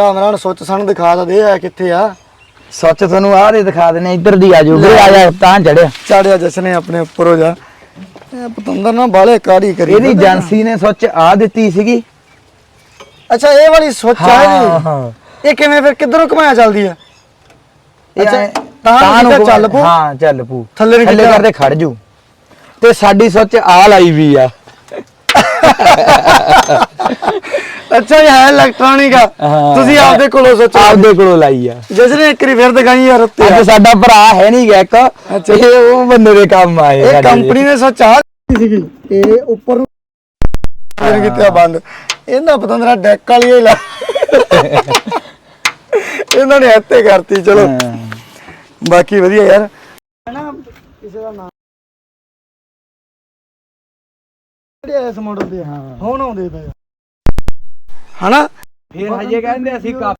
Camera ਨੂੰ ਸੁੱਚ ਸਾਨੂੰ ਦਿਖਾ ਤਾਂ ਦੇ ਆ ਕਿੱਥੇ ਆ। ਸੱਚ ਤੁਹਾਨੂੰ ਆਹ ਦੇ ਦਿਖਾ ਦਿੰਨੇ ਇੱਧਰ ਦੀ ਆ ਜਾਓ ਵੀਰੇ ਆ ਜਾ ਤਾਂ ਚੜਿਆ। ਚਾੜਿਆ ਜਸਨੇ ਆਪਣੇ ਉੱਪਰ ਹੋ ਜਾ। ਇਹ ਪਤੰਦਰ ਨਾ ਬਾਲੇ ਕਾੜੀ ਕਰੀ ਇਹਦੀ। ਏਜੰਸੀ ਨੇ ਸੱਚ ਆ ਦਿੱਤੀ ਸੀਗੀ। ਅੱਛਾ ਇਹ ਵਾਲੀ ਸੁੱਚ ਆ ਇਹਦੀ? ਇਹ ਕਿਵੇਂ ਫਿਰ ਕਿੱਧਰੋਂ ਘੁਮਾਇਆ ਚੱਲਦੀ ਆ? ਅੱਛਾ, ਤਾਂ ਨੂੰ ਚੱਲ ਪੂ? ਹਾਂ ਚੱਲ ਪੂ ਥੱਲੇ ਨੂੰ ਥੱਲੇ? ਕਰਦੇ ਖੜ ਜੂ। ਤੇ ਸਾਡੀ ਸੱਚ ਆ ਲਾਈ ਵੀ ਆ। ਅੱਛਾ ਇਹ ਹੈ ਇਲੈਕਟ੍ਰੋਨਿਕ ਆ। ਹਾਂ। ਤੁਸੀਂ ਆਪਦੇ ਕੋਲੋਂ ਸੋਚੋ। ਆਪਦੇ ਕੋਲੋਂ ਲਾਈ ਆ। ਜਸਨੇ ਇੱਕ ਵਾਰੀ ਫਿਰ ਦਿਖਾਈ ਯਾਰ ਉੱਤੇ ਅੱਜ ਸਾਡਾ ਭਰਾ ਹੈ ਨਹੀਂ ਗਾ ਇੱਕ। ਇਹ ਉਹ ਬੰਦੇ ਦੇ ਕੰਮ ਆਏ ਇਹ ਸਾਡੇ ਕੰਪਨੀ ਨੇ ਸੱਚ ਆ ਸੀਗੀ। ਇਹ ਉੱਪਰ ਨੂੰ ਫਿਰ ਕਿਤੇ ਆ ਬੰਦ। ਇਹਨਾਂ ਪਤੰਦਰਾ ਡੈਕ ਵਾਲੀ ਹੀ ਲਾ ਇਹਨਾਂ ਨੇ ਇੱਥੇ ਕਰਤੀ ਚਲੋ। ਹਾਂ। ਬਾਕੀ ਵਧੀਆ ਯਾਰ। ਨਾ ਕਿਸੇ ਦਾ ਨਾਮ ਜਿਹੜੇ ਇਸ ਮਾਡਲ ਦੇ ਆ, ਹੁਣ ਆਉਂਦੇ ਪਏ ਆ। ਹਨਾ? ਫਿਰ ਹਜੇ ਕਹਿੰਦੇ ਅਸੀਂ ਕੱਪ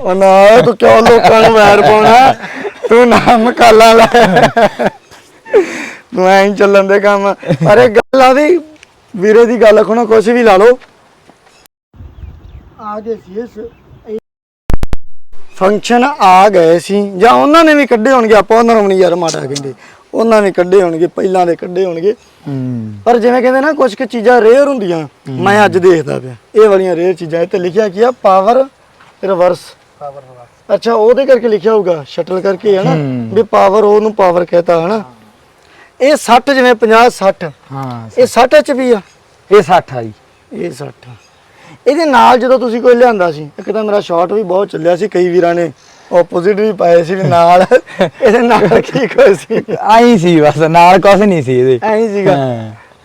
ਉਹ ਨਾ ਤੂੰ ਕਿਉਂ ਲੋਕਾਂ ਨੂੰ ਵੈਰ ਪਾਉਣਾ? ਤੂੰ ਨਾਮ ਕਾਲਾ ਲੈ। ਤੂੰ ਐਂ ਚੱਲਣ ਦੇ ਕੰਮ। ਇਹ ਗੱਲ ਆ ਵੀ ਵੀਰੇ ਦੀ ਗੱਲ ਖਣੋ ਕੁਛ ਵੀ ਲਾ ਲਓ। ਆ ਗਏ ਸੀ ਇਸ ਫੰਕਸ਼ਨ ਆ ਗਏ ਸੀ। ਜਾਂ ਉਹਨਾਂ ਨੇ ਵੀ ਕੱਢੇ ਹੋਣਗੇ ਆਪਾਂ ਉਹਨਾਂ ਨੂੰ ਨਹੀਂ ਯਾਰ ਮਾੜਾ ਕਹਿੰਦੇ। ਉਹਨਾਂ ਨੇ ਕੱਢੇ ਹੋਣਗੇ ਪਹਿਲਾਂ ਦੇ ਕੱਢੇ ਹੋਣਗੇ। ਹੂੰ। ਪਰ ਜਿਵੇਂ ਕਹਿੰਦੇ ਨਾ ਕੁਝ ਕੁ ਚੀਜ਼ਾਂ ਰੇਅਰ ਹੁੰਦੀਆਂ ਮੈਂ ਅੱਜ ਦੇਖਦਾ ਪਿਆ। ਇਹ ਵਾਲੀਆਂ ਰੇਅਰ ਚੀਜ਼ਾਂ ਇੱਥੇ ਲਿਖਿਆ ਕੀ ਆ? ਪਾਵਰ ਰਿਵਰਸ ਅੱਛਾ ਉਹਦੇ ਕਰਕੇ ਲਿਖਿਆ ਹੋਊਗਾ ਸ਼ਟਲ ਕਰਕੇ ਹੈ ਨਾ। ਵੀ ਪਾਵਰ ਉਹਨੂੰ ਪਾਵਰ ਕਹਤਾ ਹੈ ਨਾ ਇਹ 60 ਜਿਵੇਂ 50 60 ਹਾਂ ਇਹ 60 ਚ ਵੀ ਆ? ਇਹ 60 ਆ ਜੀ। ਇਹ 60 ਇਹਦੇ ਨਾਲ ਜਦੋਂ ਤੁਸੀਂ ਕੋਈ ਲਿਆਂਦਾ ਸੀ ਇੱਕ ਤਾਂ ਮੇਰਾ ਸ਼ਾਟ ਵੀ ਬਹੁਤ ਚੱਲਿਆ ਸੀ ਕਈ ਵੀਰਾਂ ਨੇ ਆਪੋਜ਼ਿਟ ਵੀ ਪਾਏ ਸੀ ਵੀ ਨਾਲ ਇਹਦੇ ਨਾਲ ਕੀ ਕੋਈ ਸੀ? ਆਈ ਸੀ ਬਸ ਨਾਲ ਕੁਝ ਨਹੀਂ ਸੀ ਇਹਦੇ। ਐਂ ਸੀਗਾ।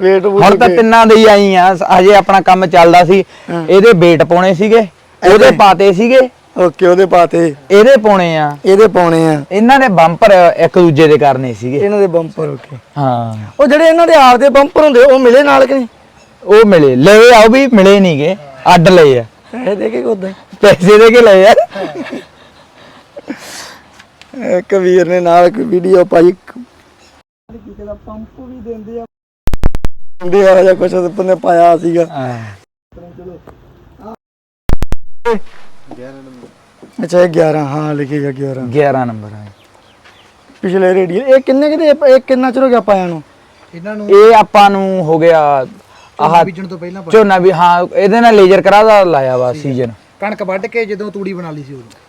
ਵੇਟ ਹੁਣ ਤਾਂ ਤਿੰਨਾਂ ਦੇ ਹੀ ਆਈ ਆ। ਹਜੇ ਆਪਣਾ ਕੰਮ ਚੱਲਦਾ ਸੀ। ਇਹਦੇ ਬੇਟ ਪਾਉਣੇ ਸੀਗੇ। ਉਹਦੇ ਪਾਤੇ ਸੀਗੇ। ਓਕੇ ਉਹਦੇ ਪਾਤੇ। ਇਹਦੇ ਪਾਉਣੇ ਆ। ਇਹਦੇ ਪਾਉਣੇ ਆ। ਇਹਨਾਂ ਨੇ ਬੰਪਰ ਇੱਕ ਦੂਜੇ ਦੇ ਕਰਨੇ ਸੀਗੇ। ਇਹਨਾਂ ਦੇ ਬੰਪਰ ਓਕੇ ਹਾਂ। ਉਹ ਜਿਹੜੇ ਇਹਨਾਂ ਦੇ ਆਪਦੇ ਬੰਪਰ ਹੁੰਦੇ ਉਹ ਮਿਲੇ ਨਾਲ ਕਿ ਨਹੀਂ? ਉਹ ਮਿਲੇ। ਲਏ ਆ ਉਹ ਵੀ ਮਿਲੇ ਨਹੀਂਗੇ ਅੱਡ ਲਏ ਆ। ਇਹ ਦੇਖੇ ਕੋਦਾਂ ਪੈਸੇ ਦੇ ਕੇ ਲਏ ਆ। ਇੱਕ ਵੀਰ ਨੇ ਨਾਲ ਇੱਕ ਵੀਡੀਓ ਪਾਈ। ਕਿਸੇ ਦਾ ਪੰਪ ਵੀ ਦਿੰਦੇ ਆ ਦਿੰਦੇ ਆ ਜਾਂ ਕੁਛ ਉਹਨੇ ਪਾਇਆ ਸੀਗਾ। ਅੱਛਾ ਇਹ 11 ਹਾਂ ਲਿਖੇਗਾ 11 11 ਨੰਬਰ ਆ ਪਿਛਲੇ ਰੇਡੀਓ ਇਹ ਕਿੰਨੇ ਕਿਤੇ ਇਹ ਕਿੰਨਾ ਚਿਰ ਹੋ ਗਿਆ ਪਾਇਆ ਨੂੰ ਇਹਨਾਂ ਨੂੰ ਇਹ ਆਪਾਂ ਨੂੰ ਹੋ ਗਿਆ ਆਹ ਬੀਜਣ ਤੋਂ ਪਹਿਲਾਂ ਝੋਨਾ ਵੀ ਹਾਂ ਇਹਦੇ ਨਾਲ ਲੇਜ਼ਰ ਕਰਾ ਦਾ ਲਾਇਆ ਵਾ ਸੀਜ਼ਨ ਕਣਕ ਵੱਢ ਕੇ ਜਦੋਂ ਤੂੜੀ ਬਣਾ ਲਈ ਸੀ ਉਦੋਂ।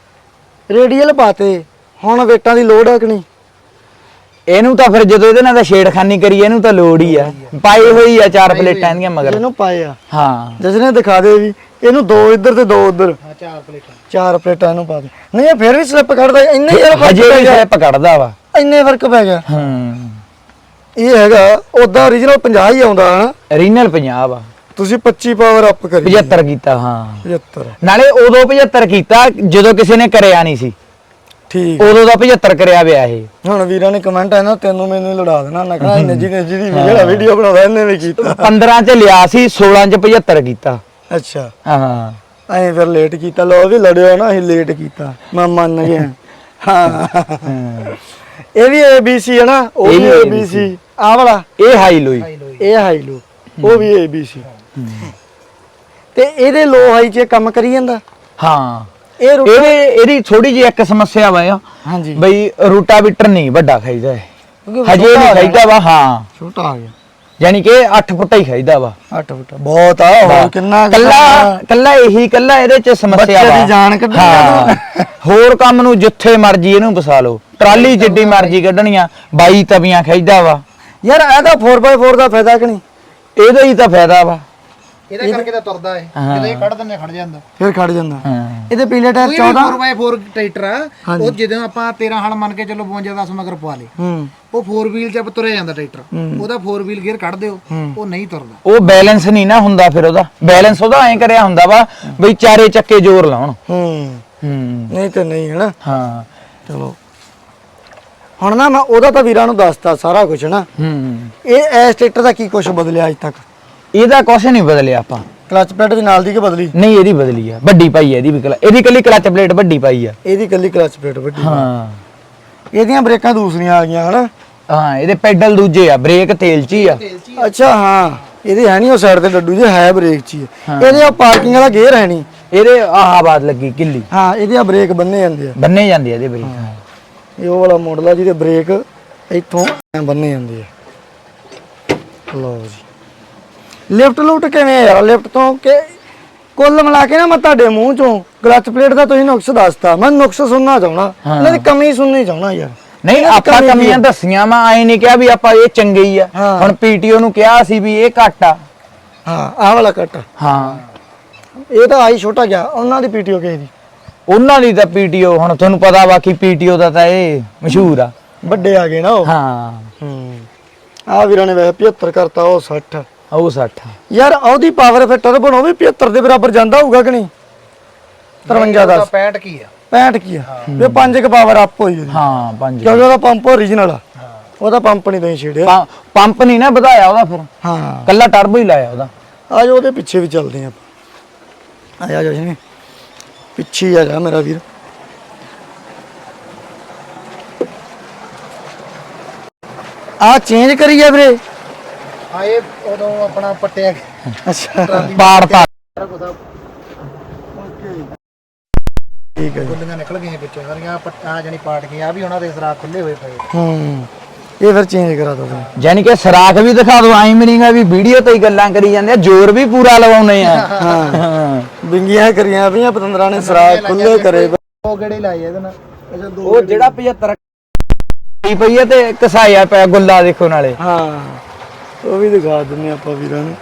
ਰੇਡੀਅਲ ਪਾਤੇ ਹੁਣ ਵੇਟਾਂ ਦੀ ਲੋੜ ਆ ਕਿ ਨਹੀਂ? ਇਹਨੂੰ ਤਾਂ ਫਿਰ ਜਦੋਂ ਇਹਦੇ ਨਾਲ ਤਾਂ ਛੇੜਖਾਨੀ ਕਰੀ ਇਹਨੂੰ ਤਾਂ ਲੋੜ ਹੀ ਆ। ਪਾਈ ਹੋਈ ਆ। ਚਾਰ ਪਲੇਟਾਂ ਦੀਆਂ ਮਗਰ। ਇਹਨੂੰ ਪਾਏ ਆ। ਹਾਂ। ਜਿਸ ਨੇ ਦਿਖਾ ਦੇ ਵੀ ਇਹਨੂੰ ਦੋ ਇੱਧਰ ਤੇ ਦੋ ਉੱਧਰ। ਹਾਂ ਚਾਰ ਪਲੇਟਾਂ। ਚਾਰ ਪਲੇਟਾਂ ਇਹਨੂੰ ਪਾ ਦੇ। ਨਹੀਂ ਇਹ ਫਿਰ ਵੀ ਸਲਿੱਪ ਕੱਢਦਾ ਇੰਨੇ ਯਾਰ ਫ਼ਰਕ ਹਜੇ ਵੀ ਸਲਿੱਪ ਕੱਢਦਾ ਵਾ। ਇੰਨੇ ਫ਼ਰਕ ਪੈ ਗਿਆ। ਹੂੰ। ਇਹ ਹੈਗਾ ਉਦਾਂ origignal 50 ਹੀ ਆਉਂਦਾ ਹਨਾ? ਰੀਨਲ 50 ਆ ਤੁਸੀਂ 25 ਪਾਵਰ ਅਪ ਕਰੀ 75 ਕੀਤਾ ਹਾਂ। 75 ਨਾਲੇ ਉਦੋਂ 75 ਕੀਤਾ ਜਦੋਂ ਕਿਸੇ ਨੇ ਕਰਿਆ ਨਹੀਂ ਸੀ। ਠੀਕ ਉਦੋਂ ਦਾ 75 ਕਰਿਆ ਵਿਆ ਇਹ। ਹੁਣ ਵੀਰਾਂ ਨੇ ਕਮੈਂਟ ਆਇਆ ਨਾ ਤੈਨੂੰ ਮੈਨੂੰ ਹੀ ਲੜਾ ਦੇਣਾ। ਨਾ ਕਹਣਾ ਨਜੀ ਨਜੀ ਦੀ ਜਿਹੜਾ ਵੀਡੀਓ ਬਣਾਉਂਦਾ ਇਹਨੇ ਵੀ ਕੀਤਾ। 15 ਚ ਲਿਆ ਸੀ 16 ਚ 75 ਕੀਤਾ। ਅੱਛਾ। ਹਾਂ। ਐਂ ਫਿਰ ਲੇਟ ਕੀਤਾ। ਲੋ ਵੀ ਲੜਿਓ ਨਾ ਅਸੀਂ ਲੇਟ ਕੀਤਾ। ਮੈਂ ਮੰਨ ਗਿਆ। ਹਾਂ। ਇਹ ਵੀ ABC ਹੈ ਨਾ ਉਹ ਵੀ ABC ਆਹ ਵਾਲਾ। ਇਹ ਹਾਈ ਲੋਈ ਇਹ ਹਾਈ ਲੋ ਉਹ ਵੀ ABC ਤੇ ਇਹਦੇ ਲੋ ਹਾਈ 'ਚ ਕੰਮ ਕਰੀ ਜਾਂਦਾ? ਹਾਂ। ਇਹ ਰੁ- ਇਹਦੇ ਇਹਦੀ ਥੋੜੀ ਜਿਹੀ ਇੱਕ ਸਮੱਸਿਆ ਵਾ ਆ ਹਾਂਜੀ। ਬਈ ਰੂਟਾਵੀਟਰ ਨਹੀਂ ਵੱਡਾ ਖਾਈਦਾ ਹੈ ਕਿਉਂਕਿ ਹਜੇ ਨਹੀਂ ਆ। ਖਾਈਦਾ ਵਾ ਹਾਂ। ਛੋਟਾ ਆ ਗਿਆ। ਯਾਨੀ ਕਿ 8 ਫੁੱਟਾ ਹੀ ਖਾਈਦਾ ਵਾ। 8 ਫੁੱਟ। ਬਹੁਤ ਆ। ਹੋਰ ਕਿੰਨਾ ਕੱਲਾ? ਕੱਲਾ ਇਹੀ ਕੱਲਾ ਇਹਦੇ ਚ ਸਮੱਸਿਆ ਬੱਚੇ ਦੀ ਜਾਨ ਕੱਢਣੀ ਹਾਂ। ਹੋਰ ਕੰਮ ਨੂੰ ਜਿੱਥੇ ਮਰਜ਼ੀ ਇਹਨੂੰ ਵਸਾ ਲਓ। ਟਰਾਲੀ ਜਿੱਡੀ ਮਰਜ਼ੀ ਕੱਢਣੀ ਆ। 22 ਤਵੀਆਂ ਖਾਈਦਾ ਵਾ। ਯਾਰ ਇਹਦਾ 4x4 ਦਾ ਫਾਇਦਾ ਕਿ ਨਹੀਂ? ਇਹਦਾ ਹੀ ਤਾਂ ਫਾਇਦਾ ਵਾ। ਇਹਦੇ ਕਰਕੇ ਤਾਂ ਤੁਰਦਾ ਹੈ। ਜਦੋਂ ਇਹ ਕੱਢ ਦਿੰਦੇ ਖੜ ਜਾਂਦਾ। ਫਿਰ ਖੜ ਜਾਂਦਾ। ਇਹਦੇ ਪੀਲੇ ਟਾਇਰ ਕੋਈ 14 4x4 ਟਰੈਕਟਰ ਆ। ਉਹ ਜਦੋਂ ਆਪਾਂ 13 ਹਲ ਮੰਨ ਕੇ ਚੱਲੋ 52 10 ਮਗਰ ਪਵਾ ਲੇ ਹੂੰ। ਉਹ 4 ਵੀਲ ਚ ਤੁਰਿਆ ਜਾਂਦਾ ਟਰੈਕਟਰ। ਉਹਦਾ 4 ਵੀਲ ਗੇਅਰ ਕੱਢ ਦਿਓ। ਉਹ ਨਹੀਂ ਤੁਰਦਾ। ਉਹ ਬੈਲੈਂਸ ਨਹੀਂ ਨਾ ਹੁੰਦਾ ਫਿਰ ਉਹਦਾ। ਬੈਲੈਂਸ ਉਹਦਾ ਐਂ ਕਰਿਆ ਹੁੰਦਾ ਵਾ ਬਈ ਚਾਰੇ ਚੱਕੇ ਜ਼ੋਰ ਲਾਉਣ। ਹੂੰ। ਹੂੰ। ਨਹੀਂ ਤੇ ਨਹੀਂ ਹੈ ਨਾ ਹਾਂ। ਚਲੋ। ਹੁਣ ਨਾ ਮੈਂ ਉਹਦਾ ਤਾਂ ਵੀਰਾਂ ਨੂੰ ਦੱਸਤਾ ਸਾਰਾ ਕੁਝ ਨਾ ਹੂੰ। ਇਹ ਐਸ ਟਰੈਕਟਰ ਦਾ ਕੀ ਕੁਝ ਬਦਲਿਆ ਅੱਜ ਤੱਕ? ਇਹਦਾ ਕੁਛ ਨਹੀਂ ਬਦਲਿਆ ਆਪਾਂ। ਕਲਚ ਪਲੇਟ ਵੀ ਨਾਲ ਦੀ ਕਿ ਬਦਲੀ? ਨਹੀਂ ਇਹਦੀ ਬਦਲੀ ਆ। ਵੱਡੀ ਪਾਈ ਆ ਇਹਦੀ ਵੀ ਕਲਾ ਇਹਦੀ ਕੱਲੀ ਕਲਚ ਪਲੇਟ ਵੱਡੀ ਪਾਈ ਆ। ਇਹਦੀ ਕੱਲੀ ਕਲਚ ਪਲੇਟ ਵੱਡੀ ਹਾਂ। ਇਹਦੀਆਂ ਬ੍ਰੇਕਾਂ ਦੂਸਰੀਆਂ ਆ ਗਈਆਂ ਹਨਾ? ਹਾਂ ਇਹਦੇ ਪੈਡਲ ਦੂਜੇ ਆ ਬ੍ਰੇਕ ਤੇਲ ਚ ਹੀ ਆ। ਅੱਛਾ ਹਾਂ। ਇਹਦੇ ਹੈ ਨਹੀਂ ਉਹ ਸਾਈਡ ਤੇ ਡੱਡੂ ਜੇ ਹੈ ਬ੍ਰੇਕ ਚ ਹੀ ਹੈ। ਇਹਦੇ ਉਹ ਪਾਰਕਿੰਗ ਵਾਲਾ ਗੇਅਰ ਹੈ ਨਹੀਂ। ਇਹਦੇ ਆਹ ਬਾਤ ਲੱਗੀ ਕਿੱਲੀ ਹਾਂ ਇਹਦੇ ਆ ਬ੍ਰੇਕ ਬੰਨੇ ਜਾਂਦੇ ਆ। ਬੰਨੇ ਜਾਂਦੀ ਆ ਇਹਦੇ ਬਰੀਕ। ਇਹ ਉਹ ਵਾਲਾ ਮਾਡਲ ਆ ਜਿਹਦੇ ਬ੍ਰੇਕ ਇੱਥੋਂ ਐਂ ਬੰਨੇ ਜਾਂਦੇ ਆ। ਲਓ ਜੀ। ਲਿਫਟ ਲੁਫਟ ਕਿਵੇਂ ਆ ਯਾਰ? ਲਿਫਟ ਤੋਂ ਕਿ ਕੁੱਲ ਮਿਲਾ ਕੇ ਨਾ ਮੈਂ ਤੁਹਾਡੇ ਮੂੰਹ ਚੋਂ ਕਲਚ ਪਲੇਟ ਦਾ ਤੁਸੀਂ ਨੁਕਸ ਦੱਸਤਾ। ਮੈਂ ਨੁਕਸ ਸੁਣਨਾ ਚਾਹਣਾ ਇਹਨਾਂ ਦੀ ਕਮੀ ਸੁਣਨੀ ਚਾਹਣਾ ਯਾਰ। ਨਹੀਂ ਆਪਾਂ ਕਮੀਆਂ? ਦੱਸੀਆਂ ਮੈਂ ਆਏ ਨਹੀਂ ਕਿਹਾ ਵੀ ਆਪਾਂ ਇਹ ਚੰਗੇ ਹੀ ਆ। ਹੁਣ ਪੀਟੀਓ ਨੂੰ ਕਿਹਾ ਸੀ ਵੀ ਇਹ ਘੱਟ ਆ। ਹਾਂ ਆਹ ਵਾਲਾ ਕੱਟ ਹਾਂ। ਇਹ ਤਾਂ ਆਈ ਛੋਟਾ ਗਿਆ ਉਹਨਾਂ ਦੀ ਪੀਟੀਓ ਕਿਸੇ ਦੀ? ਉਹਨਾਂ ਦੀ ਤਾਂ ਪੀਟੀਓ ਹੁਣ ਤੁਹਾਨੂੰ ਪਤਾ ਵਾ ਕਿ ਪੀਟੀਓ ਦਾ ਤਾਂ ਇਹ ਮਸ਼ਹੂਰ ਆ। ਵੱਡੇ ਆ ਗਏ ਨਾ ਉਹ। ਹਾਂ। ਹੂੰ। ਆ ਵੀਰਾਂ ਨੇ ਵੈਸੇ 75 ਕਰਤਾ ਉਹ 60 ਉਹ 60 ਯਾਰ ਉਹਦੀ ਪਾਵਰ ਫਿੱਟਰ ਬਣੋ ਵੀ 75 ਦੇ ਬਰਾਬਰ ਜਾਂਦਾ ਹੋਊਗਾ ਕਿ ਨਹੀਂ? 53 ਦਾ 65 ਕੀ ਆ? 65 ਕੀ ਆ? ਵੀ 5 ਕ ਪਾਵਰ ਅਪ ਹੋਈ ਉਹਦੀ। ਹਾਂ ਪੰਜ। ਕਿਉਂਕਿ ਉਹਦਾ ਪੰਪ ਓਰੀਜਨਲ ਆ। ਉਹਦਾ ਪੰਪ ਨਹੀਂ ਤੁਸੀਂ ਛੇੜਿਆ। ਪੰਪ ਨਹੀਂ ਨਾ ਵਧਾਇਆ ਉਹਦਾ ਫਿਰ। ਹਾਂ। ਕੱਲਾ ਟਰਬੋ ਹੀ ਲਾਇਆ ਉਹਦਾ। ਆ ਜਾਓ ਉਹਦੇ ਪਿੱਛੇ ਵੀ ਚੱਲਦੇ ਆ ਆ ਜਾ ਜਾ। ਜੀ ਪਿੱਛੇ ਆ ਜਾ ਮੇਰਾ ਵੀਰ। ਆ ਚੇਂਜ ਕਰੀ ਆ ਵੀਰੇ। ਹਾਂ ਇਹ ਉਦੋਂ ਆਪਣਾ ਪੱਟਿਆ ਗਿਆ। ਅੱਛਾ। ਪਾੜ ਪਾ ਸਾਰਾ ਕੁਝ ਠੀਕ ਹੈ ਜੀ। ਗੁੱਲੀਆਂ ਨਿਕਲ ਗਈਆਂ ਵਿੱਚੋਂ। ਸਾਰੀਆਂ ਆ ਜਾਨੀ ਪਾਟ ਗਈਆਂ ਆ ਵੀ ਉਹਨਾਂ ਦੇ ਸਰਾਖ ਖੁੱਲੇ ਹੋਏ ਪਏ। ਹੂੰ। ਇਹ ਫਿਰ ਚੇਂਜ ਕਰਾ ਦੋ ਤੁਸੀਂ। ਯਾਨੀ ਕਿ ਸਰਾਖ ਵੀ ਦਿਖਾ ਦੋ ਆਈ ਮਰੀਂਗਾ ਵੀ ਵੀਡੀਓ ਤੇ ਹੀ ਗੱਲਾਂ ਕਰੀ ਜਾਂਦੇ ਆ ਜ਼ੋਰ ਵੀ ਪੂਰਾ ਲਵਾਉਨੇ ਆ। ਹਾਂ। ਬਿੰਗੀਆਂ ਕਰੀਆਂ ਪਈਆਂ ਪਤੰਦਰਾਂ ਨੇ ਸਰਾਖ ਖੁੱਲੇ ਕਰੇ। ਉਹ ਗੇੜੇ ਲਾਏ ਇਹਦੇ ਨਾਲ? ਅੱਛਾ ਦੋ ਉਹ ਜਿਹੜਾ 75 ਪਈ ਪਈ ਆ ਤੇ ਕਸਾਇਆ ਪਿਆ ਗੁੱਲਾ ਦੇਖੋ ਨਾਲੇ। ਹਾਂ। ਉਹ ਵੀ ਦਿਖਾ ਦਿੰਨੇ ਆਪਾਂ ਵੀਰਾਂ ਨੂੰ।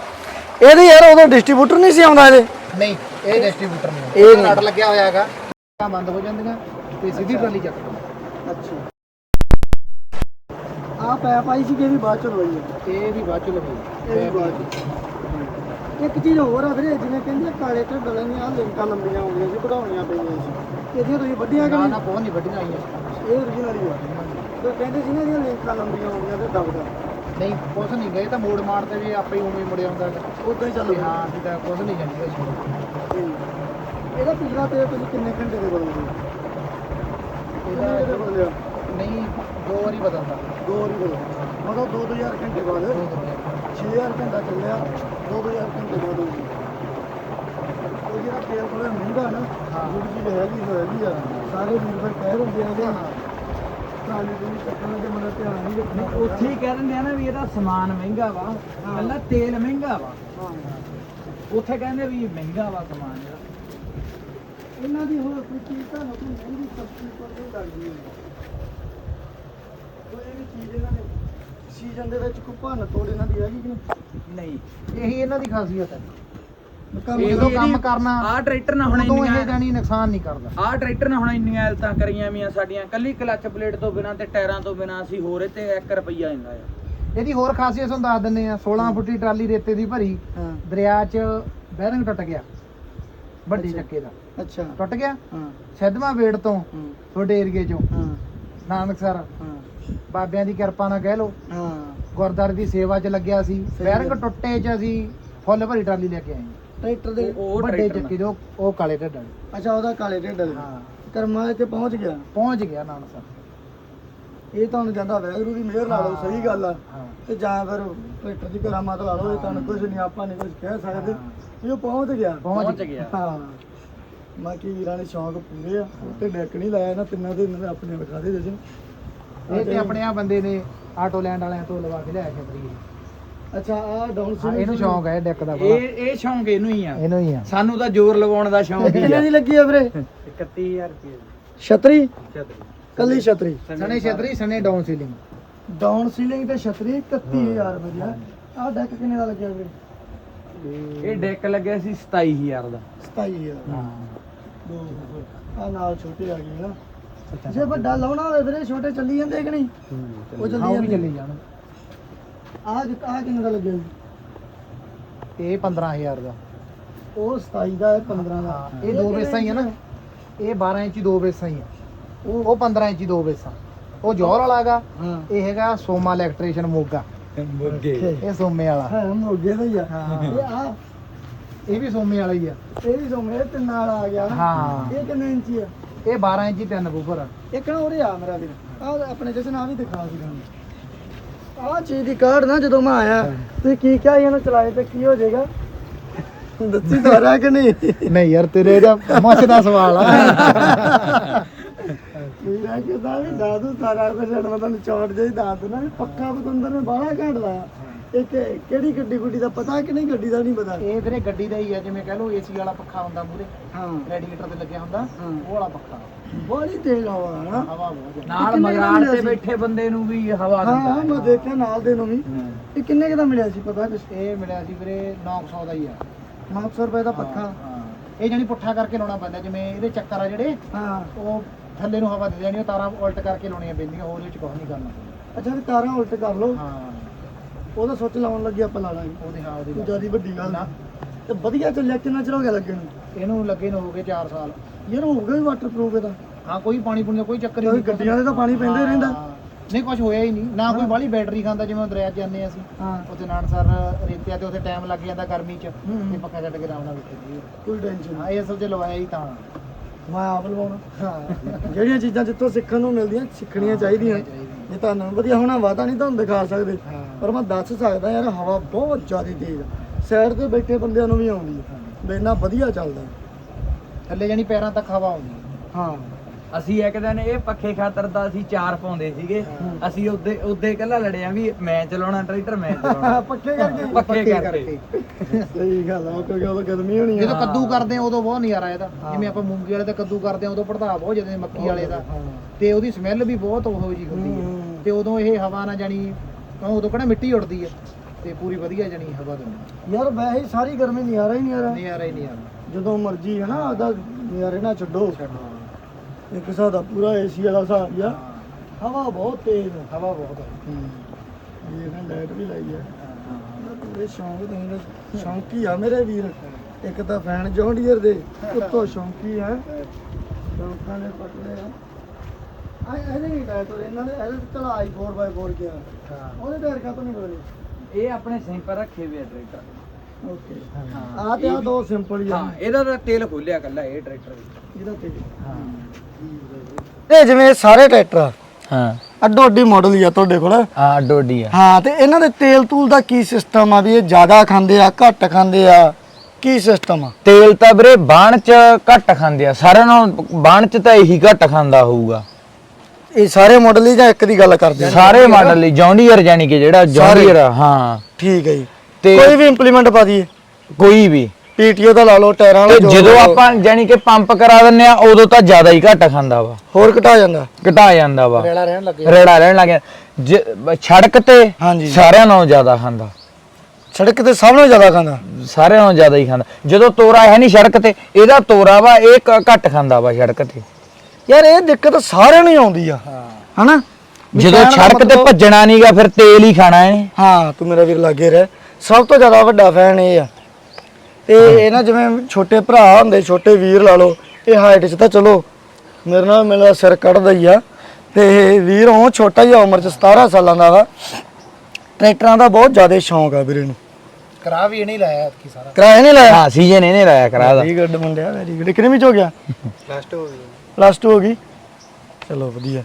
ਇਹਦੇ ਯਾਰ ਉਦੋਂ ਡਿਸਟ੍ਰੀਬਿਊਟਰ ਨਹੀਂ ਸੀ ਆਉਂਦਾ ਇਹਦੇ ਨਹੀਂ ਇਹ ਡਿਸਟ੍ਰੀਬਿਊਟਰ ਨਹੀਂ ਇਹ ਇਹ ਨਹੀਂ। ਨਟ ਲੱਗਿਆ ਹੋਇਆ ਹੈਗਾ। ਤਾਂ ਬੰਦ ਹੋ ਜਾਂਦੀਆਂ ਤੇ ਸਿੱਧੀ ਟਰਾਲੀ ਚੱਕ ਦਿੰਦੇ। ਅੱਛਾ। ਆ ਪੈਪ ਆਈ ਸੀ ਕਿ ਵੀ ਬਾਅਦ ਚ ਲਵਾਈ ਹੈ? ਇਹ ਵੀ ਬਾਅਦ ਚ ਇਹ ਵੀ ਲੱਗੀ ਬਾਅਦ ਚ। ਇੱਕ ਚੀਜ਼ ਹੋਰ ਆ ਵੀਰੇ ਜਿਵੇਂ ਕਹਿੰਦੇ ਆ ਕਾਲੇ ਤੇ ਡਲੇ ਦੀਆਂ ਲਿੰਕਾਂ ਲੰਬੀਆਂ ਆਉਂਦੀਆਂ ਸੀ ਕਢਾਉਣੀਆਂ ਪਈਆਂ ਸੀ। ਇਹਦੀਆਂ ਤੁਸੀਂ ਵੱਡੀਆਂ ਨਾ ਕਿ ਨਾ ਬਹੁਤ ਨਹੀਂ ਵੱਡੀਆਂ ਆਈਆਂ। ਇਹ original ਹੀ ਆ। ਤੇ ਕਹਿੰਦੇ ਸੀ ਨਾ ਇਹਦੀਆਂ ਲਿੰਕਾਂ ਲੰਬੀਆਂ ਆਉਂਦੀਆਂ ਤੇ ਦਬਦਾ ਨਹੀਂ ਕੁਛ ਨਹੀਂ ਗਏ ਤਾਂ ਮੋੜ ਮਾਰ ਤੇ ਵੀ ਆਪੇ ਹੀ ਉਵੇਂ ਹੀ ਮੁੜ ਆਉਂਦਾ। ਉਦਾਂ ਹੀ ਚੱਲ ਤੇ ਹਾਂ ਸਿੱਧਾ ਕੁਛ ਨਹੀਂ ਜਾਂਦੀ ਇਹਦਾ ਪਿਛਲਾ ਤੇ ਤੁਸੀਂ ਕਿੰਨੇ ਘੰਟੇ ਦੇ ਬਦਲਦੇ ਹੋ? ਇਹਦਾ ਇਹਦਾ ਜੋ- ਬਦਲਿਆ? ਨਹੀਂ ਦੋ ਵਾਰੀ ਬਦਲਦਾ। ਦੋ ਵਾਰੀ ਬਦਲਿਆ। ਮਤਲਬ 2000 ਘੰਟੇ ਬਾਅਦ ਦੋ ਦੋ ਵਾਰੀ। 6000 ਘੰਟਾ ਚੱਲਿਆ 2000 ਘੰਟੇ ਬਾਅਦ ਹੋ ਗਈ ਉਹ ਜਿਹੜਾ ਤੇਲ ਥੋੜਾ ਮਹਿੰਗਾ ਨਾ ਹਾਂ। ਜਿਹੜੀ ਚੀਜ਼ ਹੈਗੀ ਸੋ ਹੈਗੀ ਆ। ਸਾਰੇ ਨਿਰਭਰ ਕਹਿ ਦਿੰਦੇ ਆ ਉੱਥੇ ਹੀ ਕਹਿ ਦਿੰਦੇ ਆ ਨਾ ਵੀ ਇਹਦਾ ਸਮਾਨ ਮਹਿੰਗਾ ਵਾ ਕੱਲਾ ਤੇਲ ਮਹਿੰਗਾ ਵਾ। ਹਾਂ ਉੱਥੇ ਕਹਿੰਦੇ ਵੀ ਮਹਿੰਗਾ ਵਾ ਸਮਾਨ ਇਹਦਾ। ਇਹਨਾਂ ਦੀ ਹੋਰ ਕੋਈ ਚੀਜ਼ ਤਾਂ ਕੋਈ ਮਹਿੰਗੀ ਸਬਜ਼ੀ ਪਰ ਨਹੀਂ ਲੱਗਦੀ ਕੋਈ ਵੀ ਚੀਜ਼ ਇਹਨਾਂ ਨੇ ਸੀਜ਼ਨ ਦੇ ਵਿੱਚ ਕੋਈ ਭੰਨ ਤੋੜ ਇਹਨਾਂ ਦੀ ਹੈਗੀ ਕਿ ਨਹੀਂ? ਨਹੀਂ ਇਹੀ ਇਹਨਾਂ ਦੀ ਖਾਸੀਅਤ ਹੈ। ਜਦੋਂ ਕੰਮ ਕਰਨਾ ਆਹ ਟਰੈਕਟਰ ਨਾ ਹੁਣ ਉਦੋਂ ਇਹ ਇੰਨੀਆਂ ਜਾਨੀ ਨੁਕਸਾਨ ਨਹੀਂ ਕਰਦਾ। ਆਹ ਟਰੈਕਟਰ ਨਾ ਹੁਣ ਇੰਨੀਆਂ ਐਲਤਾਂ ਕਰੀਆਂ ਵੀਆਂ ਸਾਡੀਆਂ ਕੱਲੀ ਕਲੱਚ ਪਲੇਟ ਤੋਂ ਬਿਨਾ ਤੇ ਟਾਇਰਾਂ ਤੋਂ ਬਿਨਾ ਅਸੀਂ ਹੋਰ ਇਹ ਤੇ 1 ਰੁਪਈਆ ਦਿੰਦਾ ਆ। ਇਹਦੀ ਹੋਰ ਖਾਸੀਅਤ ਤੁਹਾਨੂੰ ਦੱਸ ਦਿੰਦੇ ਆ 16 ਫੁੱਟੀ ਟਰਾਲੀ ਰੇਤੇ ਦੀ ਭਰੀ ਹਾਂ। ਦਰਿਆ 'ਚ ਬੈਰਿੰਗ ਟੁੱਟ ਗਿਆ ਵੱਡੀ ਚੱਕੇ ਦਾ। ਅੱਛਾ। ਟੁੱਟ ਗਿਆ? ਹਾਂ। ਸਿੱਧਵਾਂ ਵੇੜ ਤੋਂ ਹਾਂ। ਤੁਹਾਡੇ ਏਰੀਏ 'ਚੋਂ। ਹਾਂ। ਨਾਨਕਸਰ ਹਾਂ। ਬਾਬਿਆਂ ਦੀ ਕਿਰਪਾ ਨਾਲ ਕਹਿ ਲਓ। ਹਾਂ। ਗੁਰਦਾਰੇ ਦੀ ਸੇਵਾ 'ਚ ਲੱਗਿਆ ਸੀ। ਸਹੀ ਬੈਰਿੰਗ ਗੱਲ। ਟੁੱਟੇ 'ਚ ਅਸੀਂ ਫੁੱਲ ਭਰੀ ਟਰਾਲੀ ਲੈ ਕੇ ਆਏ ਹਾਂ। ਟਰੈਕਟਰ ਦੇ ਉਹ ਵੱਡੇ ਚੱਕੇ ਜੋ ਉਹ ਕਾਲੇ ਢੱਡਾਂ ਅੱਛਾ ਉਹਦਾ ਕਾਲੇ ਢਿੱਡ ਵਾਲਾ। ਹਾਂ। ਕਰਮਾ ਤੇ ਪਹੁੰਚ ਗਿਆ? ਪਹੁੰਚ ਗਿਆ ਨਾਨਕਸਰ ਇਹ ਤੁਹਾਨੂੰ ਜਾਂਦਾ ਵੈਗਰੂ ਦੀ ਮਿਹਰ ਲਾ ਲਓ ਸਹੀ ਗੱਲ ਆ। ਹਾਂ। ਤੇ ਜਾਂ ਫਿਰ ਟਰੈਕਟਰ ਦੀ ਕਰਾਮਾਤ ਲਾ ਲਓ ਇਹ ਤੁਹਾਨੂੰ ਕੁਝ ਨਹੀਂ ਆਪਾਂ ਨਹੀਂ ਕੁਝ ਕਹਿ ਸਕਦੇ। ਵੀ ਉਹ ਪਹੁੰਚ ਗਿਆ। ਪਹੁੰਚ ਗਿਆ। ਹਾਂ। ਬਾਕੀ ਵੀਰਾਂ ਦੇ ਸ਼ੌਂਕ ਪੂਰੇ ਆ। ਉੱਤੇ ਡੈਕ ਨਹੀਂ ਲਾਇਆ ਨਾ ਤਿੰਨਾਂ ਦੇ ਇਹਨਾਂ ਦੇ ਆਪਣੇ ਵਿਖਾ ਦੇ ਜਸ਼ਨ ਇਹ ਤੇ ਆਪਣੇ ਆ ਬੰਦੇ ਨੇ ਆਟੋ ਲੈਂਡ ਵਾਲਿਆਂ ਤੋਂ ਲਵਾ ਕੇ ਲਿਆਇਆ ਖਬਰੀ ਅੱਛਾ ਆ ਡਾਊਨ ਹਾਂ ਇਹਨੂੰ ਸ਼ੌਂਕ ਹੈ ਡੈਕ ਦਾ ਬੜਾ ਇਹ ਇਹ ਸ਼ੌਂਕ ਇਹਨੂੰ ਹੀ ਆ। ਇਹਨੂੰ ਹੀ ਆ। ਸਾਨੂੰ ਤਾਂ ਜ਼ੋਰ ਲਗਾਉਣ ਦਾ ਸ਼ੌਂਕ ਹੀ ਕਿੰਨੇ ਆ ਦੀ ਲੱਗੀ ਆ ਵੀਰੇ? 31000 ਰੁਪਏ। ਛਤਰੀ? ਕੱਲੀ ਛਤਰੀ। ਸਣੇ ਛਤਰੀ ਸਣੇ ਡਾਊਨ ਸੀਲਿੰਗ। ਡਾਊਨ ਸੀਲਿੰਗ ਤੇ ਛਤਰੀ 31000 ਰੁਪਏ ਆ ਡੈਕ ਕਿੰਨੇ ਦਾ ਲੱਗਿਆ ਵੀਰੇ? ਇਹ ਡੈਕ ਲੱਗਿਆ ਸੀ 27000 ਦਾ। 27000 ਹਾਂ। ਦੋ ਆ ਨਾਲ ਛੋਟੇ ਆ ਗਏ ਨਾ ਜੇ ਵੱਡਾ ਲਾਉਣਾ ਹੋਵੇ ਵੀਰੇ ਛੋਟੇ ਚੱਲੀ ਜਾਂਦੇ ਕਿ ਨਹੀਂ? ਉਹ ਹਾਂ ਉਹ ਵੀ ਚੱਲੀ ਚੱਲੀ ਜਾਂਦੇ ਜਾਣ ਆ ਆ ਕਿੰਨੇ ਦਾ ਲੱਗਿਆ ਜੀ? ਇਹ 15000 ਦਾ। ਉਹ 27 ਦਾ ਹੈ 15 ਦਾ। ਇਹ ਦੋ ਬੇਸਾਂ ਹੀ ਆ ਨਾ। ਇਹ 12 ਇੰਚੀ ਦੋ ਬੇਸਾਂ ਹੀ ਆ। ਉਹ ਉਹ 15 ਇੰਚੀ ਦੋ ਬੇਸਾਂ। ਉਹ ਜੋਹਰ ਵਾਲਾ ਹੈਗਾ। ਹਾਂ। ਇਹ ਹੈਗਾ ਸੋਮਾ ਇਲੈਕਟ੍ਰੀਸ਼ੀਅਨ ਮੋਗਾ। ਮੁੱਗੇ। ਇਹ ਸੋਮੇ ਵਾਲਾ। ਹਾਂ ਮੋਗੇ ਦਾ ਹੀ ਆ। ਹਾਂ। ਇਹ ਆ ਇਹ ਵੀ ਸੋਮੇ ਵਾਲਾ ਹੀ ਆ। ਇਹ ਵੀ ਸੋਮੇ ਤੇ ਨਾਲ ਆ ਗਿਆ ਨਾ। ਹਾਂ। ਇਹ ਕਿੰਨੇ ਇੰਚੀ ਆ? ਇਹ 12 ਇੰਚੀ ਤਿੰਨ ਬੂਫਰ ਆ। ਇੱਕ ਨਾ ਉਰੇ ਆ ਮੇਰਾ ਵੀਰ। ਆ ਆਪਣੇ ਜਸ਼ਨ ਆ ਵੀ ਦਿਖਾ ਸੀ ਤੁਹਾਨੂੰ। ਆ ਚੀਜ਼ ਦੀ ਕਾਰਡ ਨਾ ਜਦੋਂ ਮੈਂ ਆਇਆ ਤੁਸੀਂ ਕੀ ਕਿਹਾ ਇਹਨੂੰ ਚਲਾਏ ਤੇ ਕੀ ਹੋ ਜਾਏਗਾ? ਦੱਸੀ ਤਾਰਾ ਕਿ ਨਹੀਂ? ਨਹੀਂ ਯਾਰ ਤੇਰੇ ਦਾ ਮੁੱਛ ਦਾ ਸਵਾਲ ਆ। ਮੇਰਾ ਕਿਦਾ ਵੀ ਦਾਦੂ ਤਾਰਾ ਤੇ ਜਦ ਮੈਂ ਤੁਹਾਨੂੰ ਚੌੜ ਜਾਈ ਦੱਸ ਦੇਣਾ ਪੱਕਾ ਬਤੰਦਰ ਨੇ ਬਾਹਲਾ ਘਾਟ ਲਾਇਆ। ਇੱਕ ਕਿਹੜੀ ਗੱਡੀ ਗੁੱਡੀ ਦਾ ਪਤਾ ਕਿ ਨਹੀਂ? ਗੱਡੀ ਦਾ ਨਹੀਂ ਪਤਾ। ਇਹ ਵੀਰੇ ਗੱਡੀ ਦਾ ਹੀ ਆ ਜਿਵੇਂ ਕਹ ਲਓ ਏਸੀ ਵਾਲਾ ਪੱਖਾ ਹੁੰਦਾ ਮੂਰੇ ਹਾਂ। ਰੈਡੀਏਟਰ ਤੇ ਲੱਗਿਆ ਹੁੰਦਾ ਹਾਂ। ਉਹ ਵਾਲਾ ਪੱਖਾ। ਬੜੀ ਤੇਜ਼ ਹਵਾ ਹੈ ਨਾ। ਹਵਾ ਬਹੁਤ ਜ਼ਿਆਦਾ। ਨਾਲ ਕਿੰਨੇ ਮਗਰਾੜ ਮਿਲਿਆ ਤੇ ਸੀ? ਬੈਠੇ ਬੰਦੇ ਨੂੰ ਵੀ ਹਵਾ ਹਾਂ ਦਿੰਦਾ ਮੈਂ ਦੇਖਿਆ ਨਾਲ ਦੇ ਨੂੰ ਵੀ। ਇਹ ਕਿੰਨੇ ਕੁ ਦਾ ਮਿਲਿਆ ਸੀ ਪਤਾ ਕੁਛ? ਇਹ ਮਿਲਿਆ ਸੀ ਵੀਰੇ 900 ਦਾ ਹੀ ਆ। 900 ਰੁਪਏ ਦਾ ਪੱਖਾ। ਹਾਂ। ਇਹ ਜਾਨੀ ਪੁੱਠਾ ਕਰਕੇ ਲਾਉਣਾ ਪੈਂਦਾ ਜਿਵੇਂ ਇਹਦੇ ਚੱਕਰ ਆ ਜਿਹੜੇ ਹਾਂ। ਉਹ ਥੱਲੇ ਨੂੰ ਹਵਾ ਦੇ ਦੇਣੀ ਉਹ ਤਾਰਾਂ ਉਲਟ ਕਰਕੇ ਲਾਉਣੀਆਂ ਪੈਂਦੀਆਂ ਹੋਰ ਇਹ ਚ ਕੁਝ ਨਹੀਂ ਕਰਨਾ। ਅੱਛਾ ਵੀ ਤਾਰਾਂ ਉਲਟ ਕਰ ਲਓ। ਹਾਂ। ਉਹਦਾ ਸੁੱਚ ਲਾਉਣ ਲੱਗੇ ਆਪਾਂ ਲਾ ਲਾਂਗੇ। ਉਹਦੇ ਹਾਂ ਉਹਦੀ। ਜ਼ਿਆਦਾ ਵੱਡੀ ਗੱਲ। ਨਾ। ਤੇ ਵਧੀਆ ਚੱਲਿਆ ਕਿੰਨਾ ਚਿਰ ਹੋ ਗਿਆ ਲੱਗੇ ਨੂੰ? ਇਹਨੂੰ ਲੱਗੇ ਨੂੰ ਹੋ ਗਏ 4 ਸਾਲ। ਯਾਰ ਹੋਊਗਾ ਵੀ ਵਾਟਰਪ੍ਰੂਫ ਇਹਦਾ। ਹਾਂ ਕੋਈ ਪਾਣੀ ਪੁਣੀ ਦਾ ਕੋਈ ਚੱਕਰ ਨਹੀਂ। ਗੱਡੀਆਂ ਦੇ ਤਾਂ ਪਾਣੀ ਪੈਂਦਾ ਹੀ ਰਹਿੰਦਾ। ਨਹੀਂ ਕੁਝ ਹੋਇਆ ਹੀ ਨਹੀਂ। ਨਾ ਕੋਈ ਬਾਹਲੀ ਬੈਟਰੀ ਖਾਂਦਾ ਜਿਵੇਂ ਦਰਿਆ 'ਚ ਜਾਂਦੇ ਅਸੀਂ। ਹਾਂ। ਉੱਥੇ ਨਾਨਸਰ ਰੇਤਿਆ ਤੇ ਉੱਥੇ ਟਾਈਮ ਲੱਗ ਜਾਂਦਾ ਗਰਮੀ 'ਚ। ਤੇ ਪੱਕਾ ਛੱਡ ਕੇ ਆਰਾਮ ਨਾਲ ਬੈਠੇ ਕੋਈ ਟੈਨਸ਼ਨ ਹਾਂ ਇਹ 'ਚ ਲਵਾਇਆ ਹੀ ਤਾਂ। ਮੈਂ ਆਪ ਲਵਾਉਣਾ। ਹਾਂ। ਜਿਹੜੀਆਂ ਚੀਜ਼ਾਂ ਜਿੱਥੋਂ ਸਿੱਖਣ ਨੂੰ ਮਿਲਦੀਆਂ ਸਿੱਖਣੀਆਂ ਚਾਹੀਦੀਆਂ। ਜੇ ਤੁਹਾਨੂੰ ਵਧੀਆ ਹੋਣਾ ਵਾਦਾ ਨਹੀਂ ਤੁਹਾਨੂੰ ਦਿਖਾ ਸਕਦੇ। ਹਾਂ। ਪਰ ਮੈਂ ਦੱਸ ਸਕਦਾ ਯਾਰ ਹਵਾ ਬਹੁਤ ਜ਼ਿਆਦਾ ਤੇਜ਼ ਆ। ਸਾਈਡ ਤੇ ਬੈਠੇ ਬੰਦਿਆਂ ਨੂੰ ਵੀ ਆਉਂਦੀ ਹੈ ਇੰਨਾ ਵਧੀਆ ਚੱਲਦਾ। ਥੱਲੇ ਜਾਨੀ ਪੈਰਾਂ ਤੱਕ ਹਵਾ ਆਉਂਦੀ ਹੈ। ਹਾਂ। ਅਸੀਂ ਇੱਕ ਦਿਨ ਇਹ ਪੱਖੇ ਖਾਤਰ ਦਾ ਅਸੀਂ ਚਾਰ ਪਾਉਂਦੇ ਸੀਗੇ। ਅਸੀਂ ਉਹਦੇ ਉਹਦੇ ਇਕੱਲਾ ਲੜਿਆ ਵੀ ਮੈਂ ਚਲਾਉਣਾ ਟਰੈਕਟਰ ਮੈਂ ਚਲਾਉਣਾ। ਪੱਕੇ ਕਰਕੇ? ਪੱਕੇ ਕਰਕੇ। ਸਹੀ ਗੱਲ ਆ ਕਿਉਂਕਿ ਉਦੋਂ ਗਰਮੀ ਹੋਣੀ ਆ। ਜਦੋਂ ਕੱਦੂ ਕਰਦੇ ਆ ਉਦੋਂ ਬਹੁਤ ਨਜ਼ਾਰਾ ਇਹਦਾ। ਜਿਵੇਂ ਆਪਾਂ ਮੂੰਗੀ ਵਾਲੇ ਦਾ ਕੱਦੂ ਕਰਦੇ ਆ ਉਦੋਂ ਪੜਦਾ ਬਹੁਤ ਜ਼ਿਆਦਾ ਮੱਕੀ ਵਾਲੇ ਦਾ। ਹਾਂ। ਤੇ ਉਹਦੀ ਸਮੈਲ ਵੀ ਬਹੁਤ ਉਹੋ ਜੀ ਹੁੰਦੀ ਹੈ ਹੂੰ। ਤੇ ਉਦੋਂ ਇਹ ਹਵਾ ਨਾ ਜਾਣੀ ਕਿਉਂ ਉਦੋਂ ਕਿਹੜਾ ਮਿੱਟੀ ਉੱਡਦੀ ਹੈ ਤੇ ਪੂਰੀ ਵਧੀਆ ਜਾਣੀ ਹਵਾ ਦਿੰਦੀ ਯਾਰ ਵੈਸੇ ਹੀ ਸਾਰੀ ਗਰਮੀ ਨਜ਼ਾਰਾ ਹੀ ਨਜ਼ਾਰਾ ਨਜ਼ਾਰਾ ਹੀ ਨਜ਼ਾਰਾ ਜਦੋਂ ਮਰਜ਼ੀ ਹੈ ਨਾ ਆਦਾ ਨਜ਼ਾਰੇ ਨਾ ਛੱਡੋ। ਇੱਕ ਹਿਸਾਬ ਦਾ ਪੂਰਾ ਏਸੀ ਵਾਲਾ ਹਿਸਾਬ ਹੀ ਆ। ਹਵਾ ਬਹੁਤ ਤੇਜ਼ ਆ। ਹਵਾ ਬਹੁਤ ਹੈ। ਵੀਰ ਨੇ ਲਾਈਟ ਵੀ ਲਾਈ ਆ। ਪੂਰੇ ਸ਼ੌਂਕ ਦੇ ਸ਼ੌਂਕੀ ਆ ਮੇਰੇ ਵੀਰ। ਇੱਕ ਤਾਂ ਫੈਨ ਜੌਂਡੀਅਰ ਦੇ ਉੱਤੋਂ ਸ਼ੌਂਕੀ ਆ। ਲੋਕਾਂ ਨੇ ਪਕੜੇ ਆ ਆ ਇਹਦੇ ਨਹੀਂ ਟਾਇਰ ਇਹਨਾਂ ਦੇ ਇਹਦੇ ਤੇ ਚਲਾ ਆਈ 4x4 ਗਿਆ। ਹਾਂ। ਉਹਦੇ ਟਾਇਰ ਕਾ ਨਹੀਂ ਬਦਲੇ ਇਹ ਆਪਣੇ ਸਿੰਪਲ ਰੱਖੇ ਹੋਏ ਆ ਟਰੈਕਟਰ। ਓਕੇ ਹਾਂ। ਆ ਤੇ ਆ ਦੋ ਸਿੰਪਲ ਹੀ ਆ। ਹਾਂ ਇਹਦਾ ਤਾਂ ਤੇਲ ਖੋਲਿਆ ਕੱਲਾ ਇਹ ਟਰੈਕਟਰ ਵਿੱਚ ਇਹਦਾ ਤੇ ਹਾਂ। ਇਹ ਜਿਵੇਂ ਸਾਰੇ ਟਰੈਕਟਰ ਆ ਹਾਂ। ਅੱਡੋ ਅੱਡੀ ਮਾਡਲ ਹੀ ਆ ਤੁਹਾਡੇ ਕੋਲ। ਹਾਂ ਡੋਡੀ ਆ। ਹਾਂ ਤੇ ਇਹਨਾਂ ਦੇ ਤੇਲ ਤੂਲ ਦਾ ਕੀ ਸਿਸਟਮ ਆ ਵੀ ਇਹ ਜ਼ਿਆਦਾ ਖਾਂਦੇ ਆ ਘੱਟ ਖਾਂਦੇ ਆ? ਕੀ ਸਿਸਟਮ ਆ? ਤੇਲ ਤਾਂ ਵੀਰੇ ਬਾਣ ਚ ਘੱਟ ਖਾਂਦੇ ਆ। ਸਾਰਿਆਂ ਨਾਲੋਂ ਬਾਣ ਚ ਤਾਂ ਇਹੀ ਘੱਟ ਖਾਂਦਾ ਹੋਊਗਾ। ਇਹ ਸਾਰੇ ਮਾਡਲ ਹੀ ਜਾਂ ਇੱਕ ਦੀ ਗੱਲ ਕਰਦੇ ਆ? ਸਾਰੇ ਮਾਡਲ ਲਈ ਜੌਂਡੀਅਰ ਜਾਨੀ ਕਿ ਜਿਹੜਾ ਜੌਂਡੀਅਰ ਹਾਂ। ਠੀਕ ਹੈ ਜੀ। ਤੇ ਕੋਈ ਵੀ ਇੰਪਲੀਮੈਂਟ ਪਾ ਦਈਏ। ਕੋਈ ਵੀ। ਪੀਟੀਓ ਦਾ ਲਾ ਲਓ ਟਾਇਰਾਂ ਵਾਲਾ ਜਦੋਂ ਆਪਾਂ ਜਾਨੀ ਕਿ ਪੰਪ ਕਰਾ ਦਿੰਨੇ ਆ ਉਦੋਂ ਤਾਂ ਜ਼ਿਆਦਾ ਹੀ ਘੱਟ ਖਾਂਦਾ ਵਾ। ਹੋਰ ਘਟਾ ਜਾਂਦਾ। ਘਟਾ ਜਾਂਦਾ ਵਾ। ਰੇਲਾ ਰਹਿਣ ਲੱਗੇ ਰੇੜਾ ਰਹਿਣ ਲੱਗ ਗਿਆ। ਤੇ ਹਾਂਜੀ। ਸਾਰਿਆਂ ਨਾਲੋਂ ਜ਼ਿਆਦਾ ਖਾਂਦਾ। ਸੜਕ ਤੇ ਸਭ ਨਾਲੋਂ ਜ਼ਿਆਦਾ ਖਾਂਦਾ। ਸਾਰਿਆਂ ਨਾਲੋਂ ਜ਼ਿਆਦਾ ਹੀ ਖਾਂਦਾ। ਜਦੋਂ ਤੋਰਾ ਹੈ ਨਹੀਂ ਸੜਕ ਤੇ ਇਹਦਾ ਤੋਰਾ ਵਾ ਇਹ ਘੱਟ ਖਾਂਦਾ ਵਾ ਸੜਕ ਤੇ। ਯਾਰ ਇਹ ਦਿੱਕਤ ਸਾਰਿਆਂ ਨੂੰ ਹੀ ਆਉਂਦੀ ਆ। ਹਾਂ। ਹਨਾ? ਵੀ ਜਦੋਂ ਕਹਿਣ ਦਾ ਸੜਕ ਤੇ ਮਤਲਬ- ਭੱਜਣਾ ਨਹੀਂਗਾ ਫਿਰ ਤੇਲ ਹੀ ਖਾਣਾ ਇਹਨੇ। ਹਾਂ ਤੂੰ ਮੇਰਾ ਵੀਰ ਲੱਗੇ ਰਹਿ। ਸਭ ਤੋਂ ਜ਼ਿਆਦਾ ਵੱਡਾ ਫੈਨ ਇਹ ਆ। ਤੇ ਇਹ ਨਾ ਜਿਵੇਂ ਛੋਟੇ ਭਰਾ ਹੁੰਦੇ ਛੋਟੇ ਵੀਰ ਲਾ ਲਓ ਇਹ ਹਾਈਟ 'ਚ ਤਾਂ ਚਲੋ ਮੇਰੇ ਨਾਲ ਮੇਰਾ ਸਿਰ ਕੱਢਦਾ ਹੀ ਆ। ਤੇ ਇਹ ਵੀਰ ਉਹ ਛੋਟਾ ਹੀ ਆ ਉਮਰ 'ਚ 17 ਸਾਲਾਂ ਦਾ ਵਾ। ਟਰੈਕਟਰਾਂ ਦਾ ਬਹੁਤ ਜ਼ਿਆਦਾ ਸ਼ੌਂਕ ਆ ਵੀਰੇ ਨੂੰ। ਕਰਾ ਵੀ ਇਹ ਨਹੀਂ ਲਾਇਆ ਕੀ ਸਾਰਾ। ਕਿਰਾਇਆ ਨਹੀਂ ਲਾਇਆ? ਹਾਂ ਸੀਜ਼ਨ ਇਹਨੇ ਲਾਇਆ ਕਰਾ ਦਾ। ਵੈਰੀ ਗੁੱਡ ਮੁੰਡਿਆ ਵੈਰੀ ਗੁੱਡ ਕਿੰਨੇ ਵਿੱਚ ਹੋ ਗਿਆ? ਲਾਸਟ ਹੋ ਗਈ ਪਲੱਸ 2 ਹੋ ਗਈ? ਚਲੋ ਵਧੀਆ।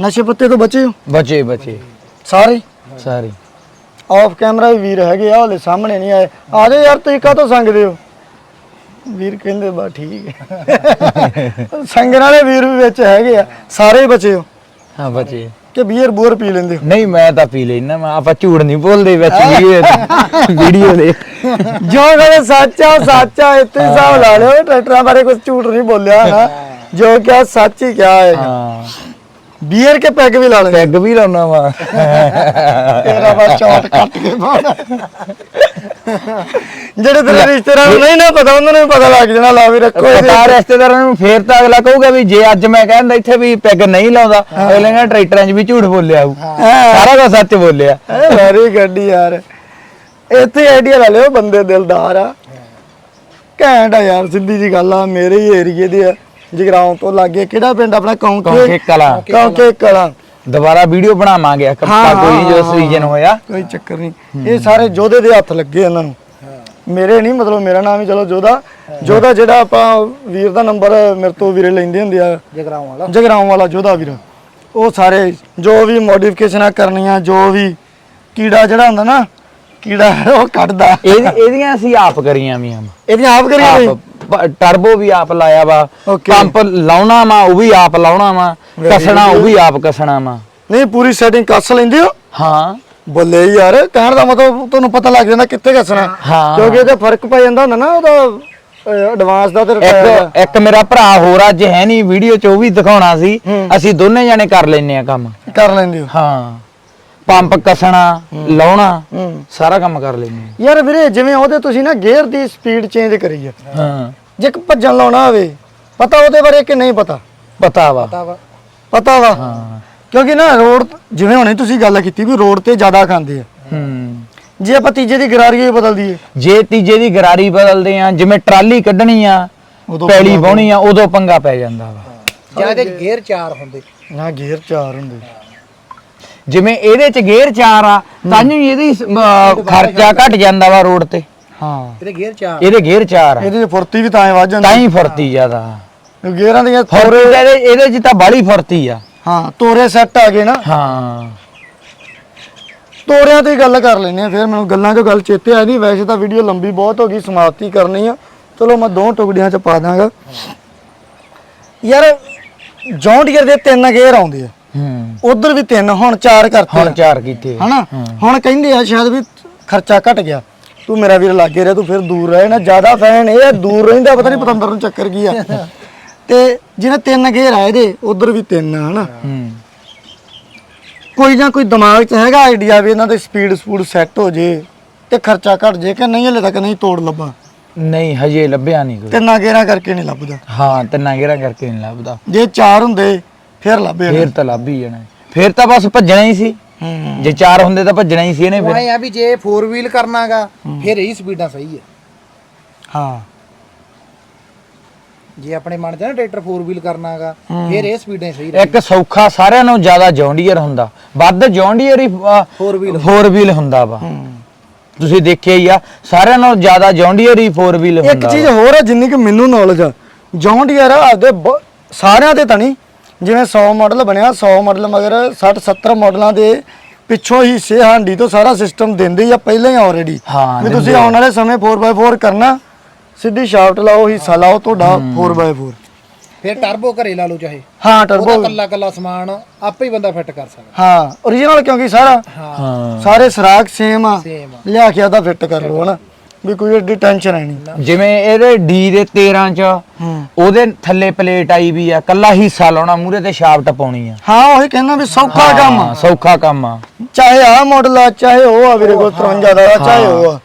ਨਸ਼ੇ ਪੱਤੇ ਤੋਂ ਬਚੇ ਹੋ? ਬਚੇ ਬਚੇ। ਸਾਰੇ? ਸਾਰੀ। ਆਫ ਕੈਮਰਾ ਵੀ ਵੀਰ ਹੈਗੇ ਆ ਹਲੇ ਸਾਹਮਣੇ ਨਹੀਂ ਆਏ। ਆ ਜਾਓ ਯਾਰ ਤੁਸੀਂ ਕਾਹਤੋਂ ਸੰਗਦੇ ਹੋ? ਵੀਰ ਕਹਿੰਦੇ ਬਾ ਠੀਕ ਹੈ। ਸੰਗਣ ਵਾਲੇ ਵੀਰ ਵੀ ਵਿੱਚ ਹੈਗੇ ਆ ਸਾਰੇ ਹੀ ਬਚੇ ਹੋ। ਹਾਂ ਬਚੇ। ਕਿ ਬੀਅਰ ਬੂਅਰ ਪੀ ਲੈਂਦੇ ਹੋ? ਨਹੀਂ ਮੈਂ ਤਾਂ ਪੀ ਲੈਣਾ ਮੈਂ ਆਪਾਂ ਝੂਠ ਨਹੀਂ ਬੋਲਦੇ ਵਿੱਚ ਵੀਡੀਓ ਦੇ ਜੋ ਕਹਿੰਦੇ ਸੱਚ ਆ ਉਹ ਸੱਚ ਆ ਇੱਥੇ ਹੀ ਹਿਸਾਬ ਲਾ ਲਿਓ ਟਰੈਕਟਰਾਂ ਬਾਰੇ ਕੁਝ ਝੂਠ ਨਹੀਂ ਬੋਲਿਆ ਨਾ ਜੋ ਕਿਹਾ ਸੱਚ ਹੀ ਕਿਹਾ ਹੈ ਹਾਂ। ਬੀਅਰ ਕੇ ਪੈਗ ਵੀ ਲਾ ਲੈ ਪੈਗ ਵੀ ਲਾਉਣਾ ਵਾ। ਤੇਰਾ ਬਸ ਸ਼ਾਟ ਕੱਟ ਕੇ ਬਾਹਰ ਜਿਹੜੇ ਤੇਰੇ ਰਿਸ਼ਤੇਦਾਰ ਨੂੰ ਨਹੀਂ ਨਾ ਪਤਾ ਉਹਨਾਂ ਨੂੰ ਪਤਾ ਲੱਗ ਜਾਣਾ ਲਾ ਵੀ ਰੱਖੋ ਪਤਾ ਰਿਸ਼ਤੇਦਾਰਾਂ ਨੂੰ ਫੇਰ ਤਾਂ ਅਗਲਾ ਕਹੂਗਾ ਵੀ ਜੇ ਅੱਜ ਮੈਂ ਕਹਿੰਦਾ ਇੱਥੇ ਵੀ ਪੈਗ ਨਹੀਂ ਲਾਉਂਦਾ ਅਗਲੇ ਕਹਿੰਦਾ ਟਰੈਕਟਰਾਂ 'ਚ ਵੀ ਝੂਠ ਬੋਲਿਆ ਹੋਊ ਸਾਰਾ ਕੁਝ ਸੱਚ ਬੋਲਿਆ। ਵੈਰੀ ਗੁੱਡ ਯਾਰ। ਇੱਥੇ ਆਈਡੀਆ ਲੈ ਲਿਓ ਬੰਦੇ ਦਿਲਦਾਰ ਆ। ਘੈਂਟ ਆ ਯਾਰ ਸਿੱਧੀ ਜੀ ਗੱਲ ਆ ਮੇਰੇ ਹੀ ਏਰੀਏ ਦੇ ਆ। ਜਗਰਾਉਂ ਤੋਂ ਲਾਗੇ ਕਿਹੜਾ ਪਿੰਡ ਆਪਣਾ? ਕੌਂਕੇ ਕੌਂਕੇ ਕਲਾਂ। ਕੌਂਕੇ ਕਲਾਂ। ਦੁਬਾਰਾ ਵੀਡੀਓ ਬਣਾਵਾਂਗੇ ਕੱਪਾ ਕੋਈ ਜੋ ਸੀਜ਼ਨ ਹੋਇਆ। ਕੋਈ ਚੱਕਰ ਨਹੀਂ। ਇਹ ਸਾਰੇ ਜੋਧੇ ਦੇ ਹੱਥ ਲੱਗੇ ਇਹਨਾਂ ਨੂੰ। ਮੇਰੇ ਨਹੀਂ ਮਤਲਬ ਮੇਰਾ ਨਾਮ ਹੀ ਚਲੋ ਜੋਧਾ। ਜੋਧਾ ਜਿਹੜਾ ਆਪਾਂ ਵੀਰ ਦਾ ਨੰਬਰ ਮੇਰੇ ਤੋਂ ਵੀਰੇ ਲੈਂਦੇ ਹੁੰਦੇ ਆ। ਜਗਰਾਉਂ ਵਾਲਾ। ਜਗਰਾਉਂ ਵਾਲਾ ਜੋਧਾ ਵੀਰ। ਉਹ ਸਾਰੇ ਜੋ ਵੀ ਮੋਡੀਫਿਕੇਸ਼ਨਾਂ ਕਰਨੀਆਂ ਜੋ ਵੀ ਕੀੜਾ ਜਿਹੜਾ ਹੁੰਦਾ ਨਾ ਕੀੜਾ ਉਹ ਕੱਢਦਾ ਇਹਦੀ ਇਹਦੀਆਂ ਅਸੀਂ ਆਪ ਕਰੀਆਂ ਵੀ ਆ। ਇਹਦੀਆਂ ਆਪ ਕਰੀ ਹੋਈ ਆਪ। ਟਰਬੋ ਵੀ ਆਪ ਲਾਇਆ ਵਾ. ਪੰਪ ਲਾਉਣਾ ਵਾ ਉਹ ਵੀ ਆਪ ਲਾਉਣਾ ਵਾ। ਕਸਣਾ ਉਹ. ਵੀ ਆਪ ਕਸਣਾ ਵਾ। ਨਹੀਂ ਪੂਰੀ ਸੈਟਿੰਗ ਕੱਸ ਲੈਂਦੇ ਹੋ? ਹਾਂ। ਬੱਲੇ ਯਾਰ ਕਹਿਣ ਦਾ ਮਤਲਬ ਤੁਹਾਨੂੰ ਪਤਾ ਲੱਗ ਜਾਂਦਾ ਕਿੱਥੇ ਕੱਸਣਾ। ਹਾਂ। ਕਿਉਂਕਿ ਇਹਦੇ ਫ਼ਰਕ ਪੈ ਜਾਂਦਾ ਹੁੰਦਾ ਨਾ ਉਹਦਾ ਐਡਵਾਂਸ ਦਾ ਤੇ ਇੱਕ ਇੱਕ ਮੇਰਾ ਭਰਾ ਹੋਰ ਅੱਜ ਹੈ ਨਹੀਂ ਵੀਡੀਓ 'ਚ ਉਹ ਵੀ ਦਿਖਾਉਣਾ ਸੀ। ਅਸੀਂ ਦੋਨੇ ਜਾਣੇ ਕਰ ਲੈਨੇ ਆ ਕੰਮ। ਕਰ ਲੈਂਦੇ ਹੋ। ਹਾਂ। ਪੰਪ ਕਸਣਾ ਲਾਉਣਾ ਸਾਰਾ ਕੰਮ ਕਰ ਲੈਨੇ ਯਾਰ ਵੀਰੇ ਜਿਵੇਂ ਉਹਦੇ ਤੁਸੀਂ ਨਾ ਗੇਅਰ ਦੀ ਸਪੀਡ ਚੇਂਜ ਕਰੀ ਆ। ਹਾਂ। ਜੇ ਇੱਕ ਭੱਜਣ ਲਾਉਣਾ ਹੋਵੇ ਪਤਾ ਉਹਦੇ ਬਾਰੇ ਕਿ ਨਹੀਂ ਪਤਾ? ਪਤਾ ਵਾ। ਪਤਾ ਵਾ। ਪਤਾ ਵਾ। ਹਾਂ। ਕਿਉਂਕਿ ਨਾ ਰੋਡ ਜਿਵੇਂ ਹੁਣੇ ਤੁਸੀਂ ਗੱਲ ਕੀਤੀ ਵੀ ਰੋਡ ਤੇ ਜ਼ਿਆਦਾ ਖਾਂਦੇ ਆ। ਹੂੰ। ਜੇ ਆਪਾਂ ਤੀਜੇ ਦੀ ਗਰਾਰੀ ਹੀ ਬਦਲ ਦਈਏ ਜੇ ਤੀਜੇ ਦੀ ਗਰਾਰੀ ਬਦਲਦੇ ਆ ਜਿਵੇਂ ਟਰਾਲੀ ਕੱਢਣੀ ਆ ਉਦੋਂ ਪੈਲੀ ਪੰਗਾ ਵਾਹਣੀ ਆ ਉਦੋਂ ਪੰਗਾ ਪੈ ਜਾਂਦਾ ਵਾ। ਜਾਂ ਗੇਅਰ ਚਾਰ ਹੁੰਦੇ। ਨਾ ਗੇਅਰ ਚਾਰ ਹੁੰਦੇ। ਜਿਵੇਂ ਇਹਦੇ ਚ ਗੇਅਰ ਚਾਰ ਆ ਤਾਂ ਹੀ। ਇਹਦੀ ਅਹ ਖਰਚਾ ਘਟ ਜਾਂਦਾ ਵਾ ਰੋਡ ਤੇ। ਹਾਂ। ਇਹਦੇ ਗੇਅਰ ਚਾਰ। ਇਹਦੇ ਗੇਅਰ ਚਾਰ ਆ। ਇਹਦੀ ਫੁਰਤੀ ਵੀ ਤਾਂ ਹੀ ਵੱਧ ਜਾਂਦੀ। ਤਾਂ ਹੀ ਫੁਰਤੀ ਜ਼ਿਆਦਾ। ਗੇਅਰਾਂ ਦੀਆਂ ਇਹਦੇ ਇਹਦੇ ਚ ਤਾਂ ਬਾਲੀ ਫੁਰਤੀ ਆ। ਹਾਂ ਤੋਰੇ ਸੈੱਟ ਆ ਗਏ ਨਾ। ਹਾਂ। ਤੋਰਿਆਂ ਤੇ ਹੀ ਗੱਲ ਕਰ ਲੈਨੇ ਆ ਫਿਰ ਮੈਨੂੰ ਗੱਲਾਂ 'ਚੋਂ ਗੱਲ ਚੇਤੇ ਆ ਨਹੀਂ ਵੈਸੇ ਤਾਂ ਵੀਡੀਓ ਲੰਬੀ ਬਹੁਤ ਹੋ ਗਈ ਸਮਾਪਤੀ ਕਰਨੀ ਆ। ਚਲੋ ਮੈਂ ਦੋ ਟੁਕੜੀਆਂ 'ਚ ਪਾ ਦਾਂਗਾ ਯਾਰ ਜੌਂਡੀਅਰ ਦੇ ਤਿੰਨ ਗੇਅਰ ਆਉਂਦੇ ਆ। ਉਧਰ ਵੀ ਤਿੰਨ ਹੁਣ ਚਾਰ ਕਰਤੇ ਹੁਣ। ਚਾਰ ਕੀਤੇ ਹਨਾ? ਹੁਣ ਕਹਿੰਦੇ ਆ ਸ਼ਾਇਦ ਵੀ ਖਰਚਾ ਘਟ ਗਿਆ। ਤੂੰ ਮੇਰਾ ਵੀਰ ਲਾਗੇ ਰਿਹਾ ਤੂੰ ਫਿਰ ਦੂਰ ਰਹੇ। ਨਾ ਜ਼ਿਆਦਾ ਫੈਨ ਇਹ ਦੂਰ ਰਹਿੰਦਾ ਪਤਾ ਨਹੀਂ ਪਤੰਦਰ ਨੂੰ ਚੱਕਰ ਕੀ ਆ। ਤੇ ਜਿਹਨੇ ਤਿੰਨ ਗੇਅਰ ਆ ਇਹਦੇ ਉਧਰ ਵੀ ਤਿੰਨ ਹਨਾ? ਹੂੰ। ਕੋਈ ਨਾ ਕੋਈ ਦਿਮਾਗ 'ਚ ਹੈਗਾ ਆਈਡੀਆ ਵੀ ਇਹਨਾਂ ਦੇ ਸਪੀਡ ਸਪੂਡ ਸੈੱਟ ਹੋ ਜੇ ਤੇ ਖਰਚਾ ਘਟ ਜੇ ਕਿ ਨਹੀਂ ਹਲੇ ਤੱਕ ਨਹੀਂ ਤੋੜ ਲੱਭਾ। ਨਹੀਂ ਹਜੇ ਲੱਭਿਆ ਨਹੀਂ ਕੋਈ। ਤਿੰਨਾਂ ਗੇਰਾਂ ਕਰਕੇ ਨਹੀਂ ਲੱਭਦਾ। ਹਾਂ ਤਿੰਨਾਂ ਗੇਰਾਂ ਕਰਕੇ ਨਹੀਂ ਲੱਭਦਾ। ਜੇ ਚਾਰ ਹੁੰਦੇ ਫਿਰ ਲੱਭੇ ਫੇਰ ਤਾਂ ਲੱਭ ਹੀ ਜਾਣਾ। ਫੇਰ ਤਾਂ ਬਸ ਭੱਜਣਾ ਹੀ ਸੀ। ਹੂੰ। ਜੇ ਚਾਰ ਹੁੰਦੇ ਤਾਂ ਭੱਜਣਾ ਹੀ ਸੀ ਇਹਨੇ ਉਹ ਫਿਰ। ਐ ਆ ਵੀ ਜੇ 4 ਵੀਲ ਕਰਨਾਗਾ ਫਿਰ ਇਹ ਸਪੀਡਾਂ ਸਹੀ ਹੈ ਹਾਂ। ਜੇ ਆਪਣੇ ਮਨ ਚ ਨਾ ਟਰੈਕਟਰ 4 ਵੀਲ ਕਰਨਾਗਾ ਫਿਰ ਇਹ ਸਪੀਡਾਂ ਸਹੀ ਰਹਿ ਇੱਕ ਸੌਖਾ ਸਾਰਿਆਂ ਨਾਲੋਂ ਜ਼ਿਆਦਾ ਜੌਂਡੀਅਰ ਹੁੰਦਾ। ਵੱਧ ਜੌਂਡੀਅਰ ਹੀ Four wheel 4 ਵੀਲ ਹੁੰਦਾ ਵਾ। ਤੁਸੀਂ ਦੇਖਿਆ ਹੀ ਆ ਸਾਰਿਆਂ ਨਾਲੋਂ ਜ਼ਿਆਦਾ ਜੌਂਡੀਅਰ ਹੀ 4 ਵੀਲ ਇੱਕ ਹੁੰਦਾ ਚੀਜ਼ ਹੋਰ ਆ ਜਿੰਨੀ ਕਿ ਮੈਨੂੰ ਨੌਲੇਜ ਆ ਜੌਂਡ ਯਾਰ ਆਪਦੇ ਬ- ਸਾਰਿਆਂ ਦੇ ਤਾਂ ਨਹੀਂ ਜਿਵੇਂ 100 ਮਾਡਲ ਬਣਿਆ 100 ਮਾਡਲ ਮਗਰ 60 70 ਮਾਡਲਾਂ ਦੇ ਪਿੱਛੋਂ ਹੀ ਸੇ ਹਾਂਡੀ ਤੋਂ ਸਾਰਾ ਸਿਸਟਮ ਦਿੰਦੇ ਹੀ ਆ ਪਹਿਲਾਂ ਹੀ ਆਲਰੇਡੀ ਹਾਂ, ਵੀ ਤੁਸੀਂ ਆਉਣ ਵਾਲੇ ਸਮੇਂ 4x4 ਕਰਨਾ ਸਿੱਧੀ ਸ਼ਾਫਟ ਲਾਓ ਹਿੱਸਾ ਲਾਓ ਤੁਹਾਡਾ 4x4 ਫਿਰ ਟਰਬੋ ਘਰੇ ਲਾ ਲਓ ਚਾਹੇ। ਹਾਂ ਟਰਬੋ ਕੱਲਾ ਕੱਲਾ ਸਮਾਨ ਆਪੇ ਹੀ ਬੰਦਾ ਫਿੱਟ ਕਰ ਸਕਦਾ। ਹਾਂ origignal ਕਿਉਂਕਿ ਸਾਰਾ ਹਾਂ। ਸਾਰੇ ਸਰਾਗ ਸੇਮ ਆ। ਲਿਆ ਕੇ ਆਦਾ ਫਿੱਟ ਕਰ ਲਓ ਹਨਾ। ਵੀ ਕੋਈ ਏਡੀ ਟੈਨਸ਼ਨ ਹੈ ਨਹੀਂ। ਜਿਵੇਂ ਇਹਦੇ ਡੀ ਦੇ 13 ਚ ਉਹਦੇ ਥੱਲੇ ਪਲੇਟ ਆਈ ਵੀ ਆ ਕੱਲਾ ਹਿੱਸਾ ਲਾਉਣਾ ਮੂਰੇ ਤੇ ਸ਼ਾਫਟ ਪਾਉਣੀ ਆ। ਹਾਂ ਉਹੀ ਕਹਿੰਦਾ ਵੀ ਸੌਖਾ ਕੰਮ ਆ। ਹਾਂ, ਸੌਖਾ ਕੰਮ ਆ। ਚਾਹੇ ਆ ਮਾਡਲ ਆ ਚਾਹੇ ਉਹ ਆ ਵੀਰੇ ਕੋਲ 53 ਦਾ ਆ, ਚਾਹੇ ਉਹ ਆ।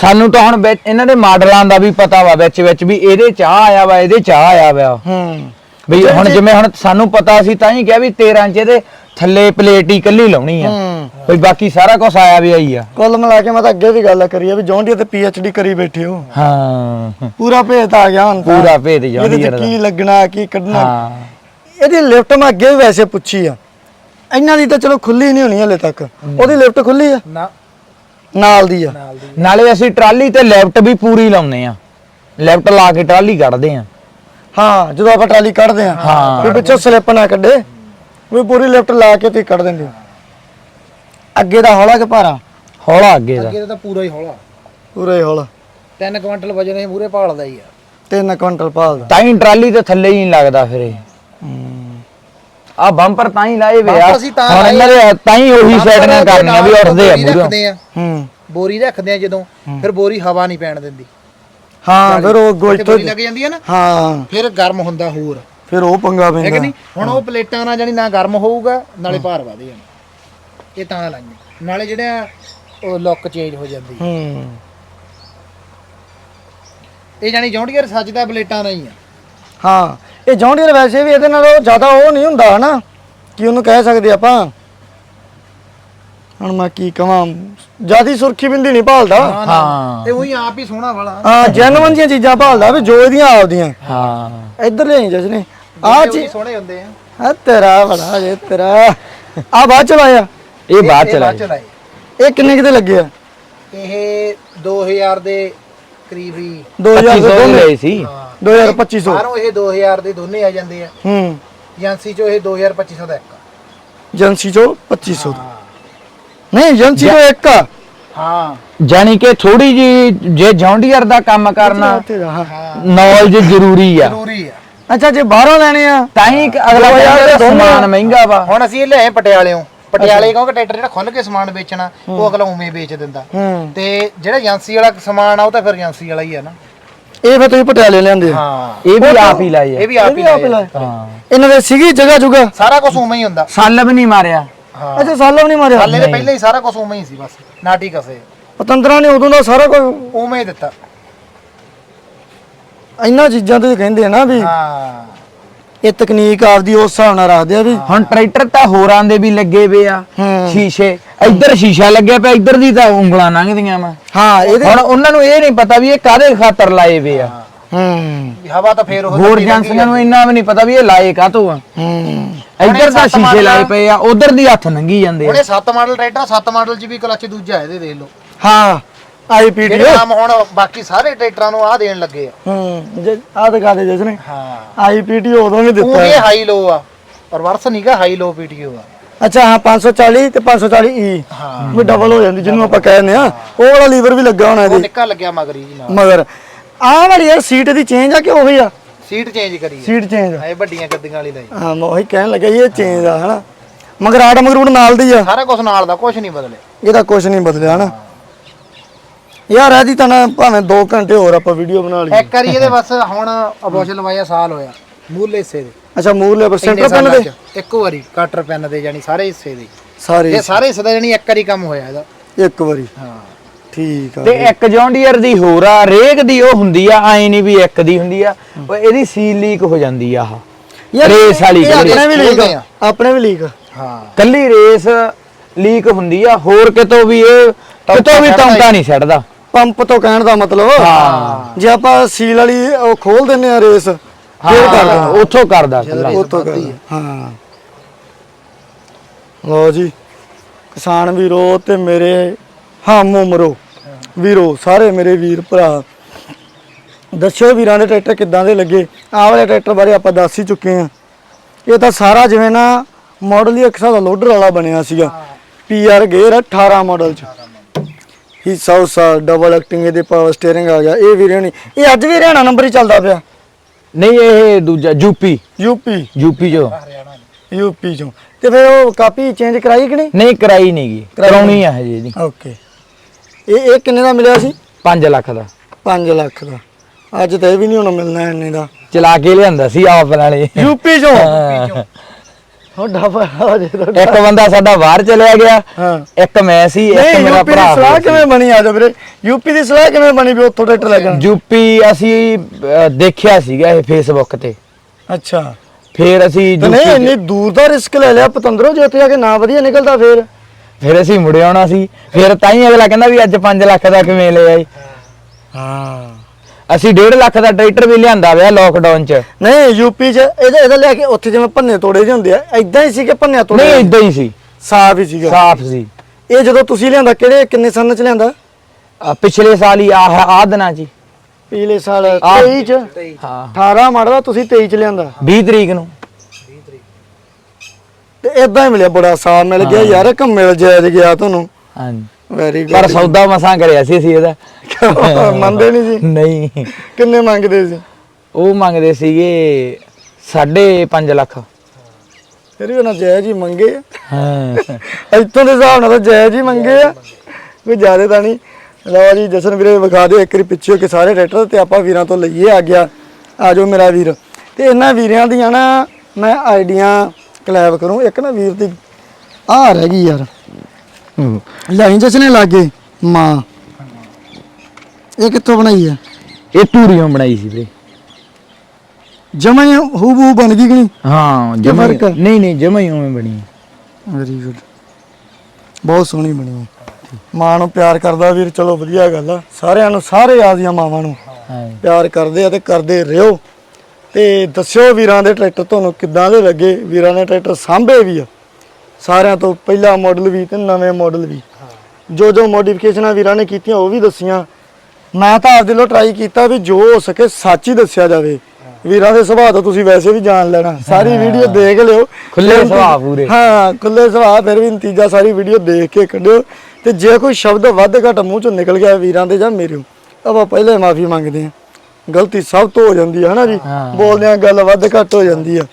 ਸਾਨੂੰ ਤਾਂ ਹੁਣ ਵਿੱਚ ਇਹਨਾਂ ਦੇ ਮਾਡਲਾਂ ਦਾ ਵੀ ਪਤਾ ਵਾ ਵਿੱਚ ਵਿੱਚ ਵੀ ਇਹਦੇ ਚ ਆਹ ਆਇਆ ਵਾ ਇਹਦੇ ਚ ਆਹ ਆਇਆ ਵਾ। ਹੂੰ। ਵੀ ਹੁਣ ਜਿਵੇਂ ਹੁਣ ਸਾਨੂੰ ਪਤਾ ਸੀ ਤਾਂ ਹੀ ਕਿਹਾ ਵੀ 13 ਚ ਇਹਦੇ ਥੱਲੇ ਪਲੇਟ ਹੀ ਕੱਲੀ ਲਾਉਣੀ ਆ। ਹੂੰ। ਕੋਈ ਬਾਕੀ ਸਾਰਾ ਕੁਝ ਆਇਆ ਵੀ ਆਈ ਆ। ਕੁੱਲ ਮਿਲਾ ਕੇ ਮੈਂ ਤਾਂ ਅੱਗੇ ਵੀ ਗੱਲ ਕਰੀ ਆ ਵੀ ਜੌਂਡੀਆ ਤੇ ਡੀ ਕਰੀ ਬੈਠੇ ਹੋ। ਹਾਂ। ਪੂਰਾ ਭੇਤ ਆ ਗਿਆ ਹੁਣ ਤਾਂ। ਪੂਰਾ ਭੇਤ ਇਹਦੇ ਜੌਂਡੀਅਰ ਚ ਦਾ। ਕੀ ਲੱਗਣਾ ਕੀ ਕੱਢਣਾ। ਹਾਂ। ਇਹਦੀ ਲਿਫਟ ਮੈਂ ਅੱਗੇ ਵੀ ਵੈਸੇ ਪੁੱਛੀ ਆ। ਇਹਨਾਂ ਦੀ ਤਾਂ ਚਲੋ ਖੁੱਲੀ ਨਹੀਂ ਹੋਣੀ ਹਲੇ ਤੱਕ। ਉਹਦੀ ਲਿਫਟ ਖੁੱਲੀ ਆ? ਨਾ। ਨਾਲ ਦੀ ਆ। ਨਾਲ ਦੀ। ਨਾਲੇ ਅਸੀਂ ਟਰਾਲੀ ਤੇ ਲੈਫਟ ਵੀ ਪੂਰੀ ਲਾਉਂਦੇ ਆ। ਲੈਫਟ ਲਾ ਕੇ ਟਰਾਲੀ ਕੱਢਦੇ ਆ। ਹਾਂ ਜਦੋਂ ਆਪਾਂ ਟਰਾਲੀ ਕੱਢਦੇ ਆ। ਹਾਂ। ਵੀ ਪਿੱਛੋਂ ਸਲਿੱਪ ਨਾ ਕੱਢੇ। ਵੀ ਪੂਰੀ ਲਿਫਟ ਲਾ ਕੇ ਤੇ ਕੱਢ ਦਿੰਦੇ। ਅੱਗੇ ਦਾ ਹੌਲਾ ਕਿ ਭਾਰਾ? ਹੌਲਾ ਅੱਗੇ ਦਾ। ਅੱਗੇ ਤਾਂ ਪੂਰਾ ਹੀ ਹੌਲਾ। ਪੂਰਾ ਹੀ ਹੌਲਾ। 3 ਕੁਇੰਟਲ ਵਜਨ ਇਹ ਮੂਰੇ ਭਾਲਦਾ ਹੀ ਆ। 3 ਕੁਇੰਟਲ ਭਾਲ ਦਾ ਤਾਂ ਹੀ ਟਰਾਲੀ ਤੇ ਥੱਲੇ ਹੀ ਨਹੀਂ ਲੱਗਦਾ ਫਿਰ ਇਹ। ਆ ਬੰਪਰ ਤਾਂ ਹੀ ਲਾਏ ਵੇ ਆ। ਬੰਪਰ ਅਸੀਂ ਤਾਂ ਹੁਣ ਲਾਏ ਇਹਨਾਂ ਦੇ ਤਾਂ ਹੀ ਉਹੀ ਸੈਟਿੰਗਾਂ ਕਰਨੀਆਂ ਵੀ ਉੱਠਦੇ ਆ ਬੋਰੀ ਮੂਰੋਂ ਰੱਖਦੇ ਆ। ਹੂੰ। ਬੋਰੀ ਰੱਖਦੇ ਆ ਜਦੋਂ ਫਿਰ ਬੋਰੀ ਹਵਾ ਨਹੀਂ ਪੈਣ ਦਿੰਦੀ। ਹਾਂ ਫਿਰ ਉਹ ਤੇ ਬੋਰੀ ਲੱਗ ਜਾਂਦੀ ਆ ਨਾ। ਹਾਂ। ਫਿਰ ਗਰਮ ਹੁੰਦਾ ਹੋਰ। ਫਿਰ ਉਹ ਪੰਗਾ ਹੈ ਕਿ ਪੈਂਦਾ। ਨਹੀਂ? ਹੁਣ ਉਹ ਪਲੇਟਾਂ ਨਾਲ ਜਾਨੀ ਨਾ ਗਰਮ ਹੋਊਗਾ ਨਾਲੇ ਭਾਰ ਵਧ ਜਾਣਾ। ਇਹ ਤਾਂ ਲਾਈਆਂ ਨਾਲੇ ਜਿਹੜਾ ਉਹ ਲੁੱਕ ਚੇਂਜ ਹੋ ਜਾਂਦੀ ਹੂੰ। ਇਹ ਜਾਨੀ ਜੌਂਡੀਅਰ ਸੱਜਦਾ ਪਲੇਟਾਂ ਨਾਲ ਹੀ ਆ। ਹਾਂ ਇਹ ਜੌਂਡੀਅਰ ਵੈਸੇ ਵੀ ਇਹਦੇ ਨਾਲੋਂ ਜ਼ਿਆਦਾ ਉਹ ਨਹੀਂ ਹੁੰਦਾ ਹਨਾ? ਕਿ ਉਹਨੂੰ ਕਹਿ ਸਕਦੇ ਆਪਾਂ? ਹੁਣ ਮੈਂ ਕੀ ਕਹਾਂ ਜਿਆਦੀ ਸੁਰਖੀ ਬਿੰਦੀ ਨਹੀਂ ਭਾਲਦਾ। ਹਾਂ। ਤੇ ਉਹੀ ਆਪ ਹੀ ਸੋਹਣਾ ਵਾਲਾ। ਹਾਂ ਜੈਨੂਨ ਦੀਆਂ ਚੀਜ਼ਾਂ ਭਾਲਦਾ ਵੀ ਜੋ ਇਹਦੀਆਂ ਆਪਦੀਆਂ। ਹਾਂ। ਇੱਧਰ ਲਿਆਈ ਜਸਨੇ। ਆ ਆ ਚੀ ਸੋਹਣੇ ਹੁੰਦੇ ਆ। ਆ ਤੇਰਾ ਬੜਾ ਜੇ ਤੇਰਾ। ਆ ਬਾਅਦ ਚ ਲਾਇਆ? ਇਹ ਬਾਅਦ ਚ ਇਹ ਲਾਏ ਚਲਾਏ ਇਹ ਕਿੰਨੇ ਕਿਤੇ ਲੱਗੇ ਆ? ਇਹ 2000 ਦੇ ਕਰੀਬ ਹੀ। 2000 ਦੇ 2500 ਦੇ ਦੋਨੇ? ਲਏ ਸੀ। 2250 ਬਾਹਰੋਂ ਇਹ 2000 ਦੇ ਦੋਨੇ ਆ ਜਾਂਦੇ ਆ। ਹੂੰ। ਏਜੰਸੀ ਚੋਂ ਇਹ 2250 ਦਾ ਇੱਕ ਆ। ਏਜੰਸੀ ਚੋਂ 2500 ਦਾ। ਨਹੀਂ ਏਜੰਸੀ ਤੋਂ ਇੱਕ ਆ। ਹਾਂ। ਜਾਣੀ ਕਿ ਥੋੜੀ ਜੀ ਜੇ ਜੌਂਡੀਅਰ ਦਾ ਕੰਮ ਕਰਨਾ ਜਾ। ਨੌਲੇਜ ਜ਼ਰੂਰੀ ਆ। ਜ਼ਰੂਰੀ ਆ। ਅੱਛਾ ਜੇ ਬਾਹਰੋਂ ਲੈਣੇ ਆ ਤਾਂ ਹੀ ਇੱਕ ਅਗਲਾ ਦੋ ਹਜ਼ਾਰ ਕਹਿੰਦਾ ਦੇ ਦੋਨੋਂ ਸਮਾਨ ਮਹਿੰਗਾ ਵਾ। ਹੁਣ ਅਸੀਂ ਇਹ ਲਿਆਏ ਪਟਿਆਲਿਓਂ। ਪਟਿਆਲੇ ਕਿਉਂਕਿ ਟਰੈਕਟਰ ਜਿਹੜਾ ਖੁੱਲ ਕੇ ਸਮਾਨ ਵੇਚਣਾ ਉਹ ਅਗਲਾ ਉਵੇਂ ਵੇਚ ਦਿੰਦਾ। ਹੂੰ। ਤੇ ਜਿਹੜਾ ਏਜੰਸੀ ਵਾਲਾ ਸਮਾਨ ਆ ਉਹ ਤਾਂ ਫਿਰ ਏਜੰਸੀ ਵਾਲਾ ਹੀ ਆ ਨਾ। ਇਹ ਫਿਰ ਤੁਸੀਂ ਪਟਿਆਲੇ ਲਿਆਂਦੇ ਆ ਹਾਂ। ਇਹ ਵੀ ਆਪ ਹੀ ਲਾਏ ਆ। ਇਹ ਵੀ ਆਪ ਹੀ ਆਪ ਲਾਏ ਆ। ਲਾਏ। ਹਾਂ। ਇਹਨਾਂ ਦੇ ਸੀਗੀ ਜਗ੍ਹਾ ਜੁਗਾ? ਸਾਰਾ ਕੁਝ ਉਵੇਂ ਹੀ ਹੁੰਦਾ। ਸੱਲ ਵੀ ਨਹੀਂ ਮਾਰਿਆ। ਹਾਂ। ਅੱਛਾ ਸਾਲੋਂ ਨਹੀਂ ਮਾਰਿਆ? ਹਾਲੇ ਦੇ ਪਹਿਲਾਂ ਹੀ ਸਾਰਾ ਕੁਝ ਉਵੇਂ ਹੀ ਸੀ ਬਸ। ਨਾਟੀ ਕਸੇ। ਪਤੰਦਰਾਂ ਨੇ ਉਦੋਂ ਦਾ ਸਾਰਾ ਕੁਝ ਉਵੇਂ ਹੀ ਦਿੱਤਾ। ਇੰਨਾ ਚੀਜ਼ਾਂ ਤੇ ਕਹਿੰਦੇ ਆ ਨਾ ਵੀ ਹਾਂ। ਇਹ ਤਕਨੀਕ ਆਪਦੀ ਉਸ ਹਿਸਾਬ ਨਾਲ ਰੱਖਦੇ ਆ ਵੀ ਹੁਣ ਟਰੈਕਟਰ ਤਾਂ ਹੋਰਾਂ ਦੇ ਵੀ ਲੱਗੇ ਵੇ ਆ ਹੂੰ। ਸ਼ੀਸ਼ੇ। ਇੱਧਰ ਸ਼ੀਸ਼ਾ ਲੱਗਿਆ ਪਿਆ ਇੱਧਰ ਦੀ ਤਾਂ ਉਂਗਲਾਂ ਲੰਘਦੀਆਂ ਵਾ। ਹਾਂ ਇਹਦੇ ਹੁਣ ਉਹਨਾਂ ਨੂੰ ਇਹ ਨਹੀਂ ਪਤਾ ਵੀ ਇਹ ਕਾਦੇ ਖਾਤਰ ਲਾਏ ਵੇ ਆ। ਹੂੰ। ਵੀ ਹਵਾ ਤਾਂ ਫੇਰ ਉਹ ਹੋਰ ਏਜੰਸੀਆਂ ਨੂੰ ਇੰਨਾ ਵੀ ਨਹੀਂ ਪਤਾ ਵੀ ਇਹ ਲਾਏ ਕਾਤੋਂ ਆ। ਹੂੰ। ਇੱਧਰ ਤਾਂ ਸ਼ੀਸ਼ੇ ਲਾਏ ਪਏ ਆ ਉਧਰ ਦੀ ਹੱਥ ਲੰਗੀ ਜਾਂਦੇ ਆ। ਉਹਨੇ 7 ਮਾਡਲ ਟਰੈਕਟਰ 7 ਮਾਡਲ ਚ ਵੀ ਕਲਚ ਦੂਜਾ ਇਹਦੇ ਦੇਖ ਲਓ। ਹਾਂ। ਆਈਪੀਟੀ ਜਿਹੜੇ ਨਾਮ ਹੁਣ ਬਾਕੀ ਸਾਰੇ ਟਰੈਕਟਰਾਂ ਨੂੰ ਆ ਦੇਣ ਲੱਗੇ ਆ। ਹੂੰ ਜੇ ਆ ਦਿਖਾ ਦੇ ਜਿਸਨੇ। ਹਾਂ। ਆਈਪੀਟੀ ਉਦੋਂ ਵੀ ਉਹ ਦਿੱਤਾ। ਇਹ ਹਾਈ ਲੋ ਆ ਰਿਵਰਸ ਨਹੀਂਗਾ ਹਾਈ ਲੋ ਪੀਟੀਓ ਆ। ਅੱਛਾ ਹਾਂ 540 ਤੇ 540 ਈ। ਹਾਂ। ਵੀ ਡਬਲ ਹੋ ਜਾਂਦੀ ਜਿਹਨੂੰ ਆਪਾਂ ਕਹਿੰਦੇ ਆ। ਉਹ ਵਾਲਾ ਲੀਵਰ ਵੀ ਲੱਗਾ ਹੋਣਾ ਉਹ ਇਹਦੇ। ਨਿੱਕਾ ਲੱਗਿਆ ਮਗਰੀ ਜੀ ਨਾਲ। ਮਗਰ। ਆਹ ਵਾਲੀ ਯਾਰ ਸੀਟ ਦੀ ਚੇਂਜ ਆ ਕਿ ਉਹੀ ਆ? ਸੀਟ ਚੇਂਜ ਕਰੀ ਸੀਟ ਚੇਂਜ ਆ। ਇਹ ਵੱਡੀਆਂ ਗੱਡੀਆਂ ਵਾਲੀ ਲਈ। ਹਾਂ ਮੈਂ ਉਹੀ ਕਹਿਣ ਲੱਗਾ ਇਹ ਚੇਂਜ ਆ ਹਨਾ। ਮਗਰ ਆਟ ਮਗਰੂਟ ਨਾਲ ਦੀ ਆ। ਸਾਰਾ ਕੁਝ ਨਾਲ ਦਾ ਕੁਝ ਨਹੀਂ ਬਦਲਿਆ। ਇਹਦਾ ਕੁਝ ਨਹੀਂ ਬਦਲਿਆ ਹਨਾ। ਯਾਰ ਇਹਦੀ ਤਾਂ ਨਾ ਭਾਵੇਂ 2 ਘੰਟੇ ਹੋਰ ਆਪਾਂ ਵੀਡੀਓ ਬਣਾ ਲਈਏ। ਇੱਕ ਵਾਰੀ ਇਹਦੇ ਬਸ ਹੁਣ ਅਬੋਸ਼ਨ ਲਵਾਇਆ ਸਾਲ ਹੋਇਆ ਮੂਲੇ ਹਿੱਸੇ ਦੇ। ਅੱਛਾ ਮੂਰਲੇ ਇੰਨੇ ਪਰਸੈਂਟ ਪੈਨ ਸਾਲਾਂ ਦੇ ਚ ਇੱਕੋ ਵਾਰੀ ਕਟਰ ਪੈਨ ਦੇ ਜਾਨੀ ਸਾਰੇ ਹਿੱਸੇ ਦੇ। ਸਾਰੇ ਇਹ ਸਾਰੇ ਹਿੱਸੇ ਦਾ ਜਾਨੀ ਇੱਕ ਵਾਰੀ ਕੰਮ ਹੋਇਆ ਇਹਦਾ। ਇੱਕ ਵਾਰੀ। ਹਾਂ। ਠੀਕ ਆ ਤੇ ਇੱਕ ਜੌਂਡੀਅਰ ਦੀ ਹੋਰ ਆ ਰੇਕ ਦੀ ਉਹ ਹੁੰਦੀ ਆ ਐ ਨਹੀਂ ਵੀ ਇੱਕ ਦੀ ਹੁੰਦੀ ਆ ਉਹ ਇਹਦੀ ਸੀਲ ਲੀਕ ਹੋ ਜਾਂਦੀ ਆ ਆਹ। ਯਾਰ ਰੇਸ ਵਾਲੀ ਇਹ ਆਪਣੇ ਵੀ ਲੀਕ ਆ। ਆਪਣੇ ਵੀ ਲੀਕ ਹਾਂ। ਕੱਲੀ ਰੇਸ ਲੀਕ ਹੁੰਦੀ ਆ ਹੋਰ ਕਿਤੋਂ ਵੀ ਇਹ ਕਿਤੋਂ ਵੀ ਤੌਂਕਾ ਨਹੀਂ ਛੱਡਦਾ। ਪੰਪ ਤੋਂ ਕਹਿਣ ਦਾ ਮਤਲਬ ਹਾਂ। ਜੇ ਆਪਾਂ ਸੀਲ ਵਾਲੀ ਉਹ ਖੋਲ ਦਿੰਨੇ ਆ ਰੇਸ ਫੇਰ ਕਰ ਦੇਣਾ ਉੱਥੋਂ ਕਰਦਾ ਕੱਲਾ ਉਹ ਤੋਂ ਕਰ ਹਾਂ। ਲੋ ਜੀ ਕਿਸਾਨ ਵੀਰੋ ਤੇ ਮੇਰੇ ਹਮ ਉਮਰੋ ਵੀਰੋ ਸਾਰੇ ਮੇਰੇ ਵੀਰ ਭਰਾ। ਦੱਸਿਓ ਵੀਰਾਂ ਦੇ ਟਰੈਕਟਰ ਕਿੱਦਾਂ ਦੇ ਲੱਗੇ? ਆਹ ਵਾਲੇ ਟਰੈਕਟਰ ਬਾਰੇ ਆਪਾਂ ਦੱਸ ਹੀ ਚੁੱਕੇ ਆ ਇਹ ਤਾਂ ਸਾਰਾ ਜਿਵੇਂ ਨਾ ਮਾਡਲ ਹੀ ਇੱਕ ਦਾ ਲੋਡਰ ਵਾਲਾ ਬਣਿਆ ਸੀਗਾ। ਪੀਆਰ ਗੇਅਰ 18 ਮਾਡਲ ਚ। ਹਿੱਸਾ ਉਸਾ ਡਬਲ ਐਕਟਿੰਗ ਇਹਦੇ ਪਾਵਰ ਸਟੀਅਰਿੰਗ ਆ ਗਿਆ ਇਹ ਵੀ ਰਹਿਣੀ। ਇਹ ਅੱਜ ਵੀ ਹਰਿਆਣਾ ਨੰਬਰ ਹੀ ਚੱਲਦਾ ਪਿਆ। ਨਹੀਂ ਇਹ ਦੂਜਾ ਯੂਪੀ ਯੂਪੀ ਯੂਪੀ ਚੋਂ। ਯੂਪੀ ਚੋਂ। ਤੇ ਫਿਰ ਉਹ ਕਾਪੀ ਚੇਂਜ ਕਰਾਈ ਕਿ ਨਹੀਂ? ਨਹੀਂ ਕਰਾਈ ਨਹੀਂਗੀ ਕਰਾਉਣੀ ਆ ਹਜੇ ਜੀ ਓਕੇ। ਇਹ ਇਹ ਕਿੰਨੇ ਦਾ ਮਿਲਿਆ ਸੀ? 5 ਲੱਖ ਦਾ। 5 ਲੱਖ ਦਾ। ਅੱਜ ਤਾਂ ਇਹ ਵੀ ਨਹੀਂ ਹੁਣ ਮਿਲਣਾ ਇੰਨੇ ਦਾ। ਚਲਾ ਕੇ ਲਿਆਂਦਾ ਸੀ ਆਪ ਨਾਲੇ। ਯੂਪੀ ਚੋਂ? ਡਬਲ ਹੋ ਜੇ ਤਾਂ ਇੱਕ ਬੰਦਾ ਸਾਡਾ ਬਾਹਰ ਚਲਿਆ ਗਿਆ ਹਾਂ। ਇੱਕ ਮੈਂ ਸੀ ਇੱਕ ਮੇਰਾ ਯੂਪੀ ਦੀ ਭਰਾ ਸਲਾਹ ਕਿਵੇਂ ਬਣੀ? ਆ ਜਾ ਵੀਰੇ। ਯੂਪੀ ਦੀ ਸਲਾਹ ਕਿਵੇਂ ਬਣੀ ਵੀ ਉੱਥੋਂ ਟਰੈਕਟਰ ਲੱਗਣ ਯੂਪੀ ਅਸੀਂ ਦੇਖਿਆ ਸੀਗਾ ਇਹ ਫੇਸਬੁੱਕ ਤੇ। ਅੱਛਾ। ਫਿਰ ਅਸੀਂ ਨਹੀਂ ਇੰਨੀ ਦੂਰ ਦਾ ਰਿਸਕ ਲੈ ਲਿਆ ਪਤੰਦਰੋ ਜੇ ਉੱਥੇ ਜਾ ਕੇ ਨਾ ਵਧੀਆ ਨਿਕਲਦਾ ਫੇਰ। ਫਿਰ ਅਸੀਂ ਮੁੜ ਆਉਣਾ ਸੀ। ਫਿਰ ਤਾਂ ਹੀ ਅਗਲਾ ਕਹਿੰਦਾ ਵੀ ਅੱਜ 5 ਲੱਖ ਦਾ ਕਿਵੇਂ ਲਿਆ ਈ ਹਾਂ। ਅਸੀਂ 1.5 ਲੱਖ ਦਾ ਟਰੈਕਟਰ ਵੀ ਲਿਆਂਦਾ ਵਿਆ ਲੋਕਡਾਊਨ 'ਚ। ਨਹੀਂ ਯੂਪੀ ਚ ਇਹਦਾ ਇਹਦਾ ਲਿਆ ਕੇ ਉੱਥੇ ਜਿਵੇਂ ਭੰਨੇ ਤੋੜੇ ਜਿਹੇ ਹੁੰਦੇ ਆ ਐਦਾਂ ਹੀ ਸੀ ਕਿ ਭੰਨਿਆ ਤੋੜੇ ਨਹੀਂ ਇਦਾਂ ਹੀ ਸੀ। ਸਾਫ਼ ਹੀ ਸੀਗਾ। ਸਾਫ਼ ਸੀ। ਇਹ ਜਦੋਂ ਤੁਸੀਂ ਲਿਆਂਦਾ ਕਿਹੜੇ ਕਿੰਨੇ ਸਾਲਾਂ ਚ ਲਿਆਂਦਾ? ਆਹ ਪਿਛਲੇ ਸਾਲ ਹੀ ਆਹ ਆ ਦਿਨਾਂ 'ਚ। ਪਿਛਲੇ ਸਾਲ ਆਹ। 23 ਚ? ਹਾਂ। 18 ਮਾਡਲ ਦਾ ਤੁਸੀਂ 23 ਚ ਲਿਆਂਦਾ। 20 ਤਰੀਕ ਨੂੰ। ਤੇ ਇਦਾਂ ਹੀ ਮਿਲਿਆ ਬੜਾ ਸਾਫ਼ ਮਿਲ ਗਿਆ ਯਾਰ ਇੱਕ ਮਿਲ ਜਾਇਜ਼ ਗਿਆ ਤੁਹਾਨੂੰ। ਹਾਂਜੀ। ਵੈਰੀ ਪਰ ਸੌਦਾ ਮਸਾਂ ਕਰਿਆ ਸੀ ਅਸੀਂ ਇਹਦਾ। ਗੁੱਡ ਮੰਨਦੇ ਨਹੀਂ ਸੀ? ਨਹੀਂ। ਕਿੰਨੇ ਮੰਗਦੇ ਸੀ? ਉਹ ਮੰਗਦੇ ਸੀਗੇ 5.5 ਲੱਖ। ਫਿਰ ਵੀ ਉਹਨਾਂ ਜਾਇਜ਼ ਹੀ ਮੰਗੇ। ਹਾਂ। ਇੱਥੋਂ ਦੇ ਹਿਸਾਬ ਨਾਲ ਤਾਂ ਜਾਇਜ਼ ਹੀ ਮੰਗੇ ਆ। ਕੋਈ ਜ਼ਿਆਦਾ ਤਾਂ ਨਹੀਂ। ਲਓ ਜੀ ਜਸਨ ਵੀਰੇ ਵਿਖਾ ਦਿਓ ਇੱਕ ਵਾਰੀ ਪਿੱਛੇ ਕੇ ਸਾਰੇ ਟਰੈਕਟਰ ਤੇ ਆਪਾਂ ਵੀਰਾਂ ਤੋਂ ਲਈਏ ਆ ਗਿਆ। ਆ ਜਾਓ ਮੇਰਾ ਵੀਰ। ਤੇ ਇਹਨਾਂ ਵੀਰਾਂ ਦੀਆਂ ਨਾ ਮੈਂ ਆਈਡੀਆਂ ਕਲੈਬ ਕਰੂੰ। ਇੱਕ ਨਾ ਵੀਰ ਦੀ ਆ ਰਹਿ ਗਈ ਯਾਰ। ਲਾਈਨ ਜਸਨੇ ਲਾਗੇ। ਮਾਂ। ਇਹ ਕਿੱਥੋਂ ਬਣਾਈ ਆ? ਇਹ ਧੂਰੀਆਂ ਬਣਾਈ ਸੀ ਵੀਰੇ। ਜਮਾਂ ਹੀ ਹੂ ਬੂ ਬਣ ਗਈ ਕਿ ਨਹੀਂ? ਹਾਂ ਕੀ ਜਮਾ ਫ਼ਰਕ ਆ? ਨਹੀਂ ਨਹੀਂ ਜਮਾ ਹੀ ਉਵੇਂ ਬਣੀ ਵੈਰੀ ਗੁੱਡ ਬਹੁਤ ਸੋਹਣੀ ਬਣੀ ਹੈ ਮਾਂ ਨੂੰ ਪਿਆਰ ਕਰਦਾ ਵੀਰ ਚਲੋ ਵਧੀਆ ਗੱਲ ਆ। ਸਾਰਿਆਂ ਨੂੰ ਸਾਰੇ ਆਦੀਆਂ ਮਾਵਾਂ ਨੂੰ ਹਾਂ। ਪਿਆਰ ਕਰਦੇ ਆ ਤੇ ਕਰਦੇ ਰਹੋ। ਤੇ ਦੱਸਿਓ ਵੀਰਾਂ ਦੇ ਟਰੈਕਟਰ ਤੁਹਾਨੂੰ ਕਿੱਦਾਂ ਦੇ ਲੱਗੇ? ਵੀਰਾਂ ਨੇ ਟਰੈਕਟਰ ਸਾਂਭੇ ਵੀ ਆ। ਸਾਰਿਆਂ ਤੋਂ ਪਹਿਲਾ ਮਾਡਲ ਵੀ ਤੇ ਨਵੇਂ ਮਾਡਲ ਵੀ। ਜੋ ਜੋ ਮੋਡੀਫਿਕੇਸ਼ਨਾਂ ਵੀਰਾਂ ਨੇ ਕੀਤੀਆਂ ਉਹ ਵੀ ਦੱਸੀਆਂ। ਮੈਂ ਤਾਂ ਆਪਦੇ ਲੋ ਟਰਾਈ ਕੀਤਾ ਵੀ ਜੋ ਹੋ ਸਕੇ ਸੱਚ ਹੀ ਦੱਸਿਆ ਜਾਵੇ। ਵੀਰਾਂ ਦੇ ਸੁਭਾਅ ਤੋਂ ਤੁਸੀਂ ਵੈਸੇ ਵੀ ਜਾਣ ਲੈਣਾ। ਸਾਰੀ ਵੀਡੀਓ ਦੇਖ ਲਿਓ। ਖੁੱਲੇ ਸੁਭਾਅ ਪੂਰੇ। ਹਾਂ ਖੁੱਲੇ ਸੁਭਾਅ ਫਿਰ ਵੀ ਨਤੀਜਾ ਸਾਰੀ ਵੀਡੀਓ ਦੇਖ ਕੇ ਕੱਢਿਓ। ਤੇ ਜੇ ਕੋਈ ਸ਼ਬਦ ਵੱਧ ਘੱਟ ਮੂੰਹ ਚੋਂ ਨਿਕਲ ਗਿਆ ਵੀਰਾਂ ਦੇ ਜਾਂ ਮੇਰੇ ਆਪਾਂ ਪਹਿਲੇ ਮਾਫੀ ਮੰਗਦੇ ਹਾਂ। ਗਲਤੀ ਸਭ ਤੋਂ ਹੋ ਜਾਂਦੀ ਹੈ ਹਨਾ ਜੀ? ਬੋਲਦੇ ਆ ਗੱਲ ਵੱਧ ਘੱਟ ਹੋ ਜਾਂਦੀ ਆ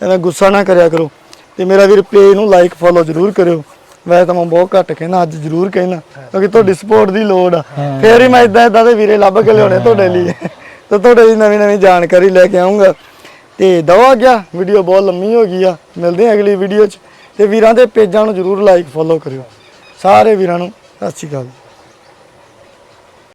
ਐਵੇਂ ਗੁੱਸਾ ਨਾ ਕਰਿਆ ਕਰੋ। ਤੇ ਮੇਰਾ ਵੀਰ ਪੇਜ ਨੂੰ ਲਾਈਕ ਫੋਲੋ ਜ਼ਰੂਰ ਕਰਿਓ। ਵੈਸੇ ਤਾਂ ਮੈਂ ਬਹੁਤ ਘੱਟ ਕਹਿਣਾ ਅੱਜ ਜ਼ਰੂਰ ਕਹਿਣਾ ਕਿਉਂਕਿ ਤੁਹਾਡੀ ਸਪੋਰਟ ਦੀ ਲੋੜ ਆ। ਫੇਰ ਹੀ ਮੈਂ ਇਦਾਂ ਇਦਾਂ ਦੇ ਵੀਰੇ ਲੱਭ ਕੇ ਲਿਆਉਣੇ ਤੁਹਾਡੇ ਲਈ। ਤੇ ਤੁਹਾਡੇ ਲਈ ਨਵੀਂ ਨਵੀਂ ਜਾਣਕਾਰੀ ਲੈ ਕੇ ਆਉਂਗਾ ਤੇ ਦਵਾ ਗਿਆ ਵੀਡੀਓ ਬਹੁਤ ਲੰਮੀ ਹੋ ਗਈ ਆ। ਮਿਲਦੇ ਆ ਅਗਲੀ ਵੀਡੀਓ 'ਚ। ਤੇ ਵੀਰਾਂ ਦੇ ਪੇਜਾਂ ਨੂੰ ਜ਼ਰੂਰ ਲਾਈਕ ਫੋਲੋ ਕਰਿਓ। ਸਾਰੇ ਵੀਰਾਂ ਨੂੰ ਸਤਿ ਸ਼੍ਰੀ ਅਕਾਲ।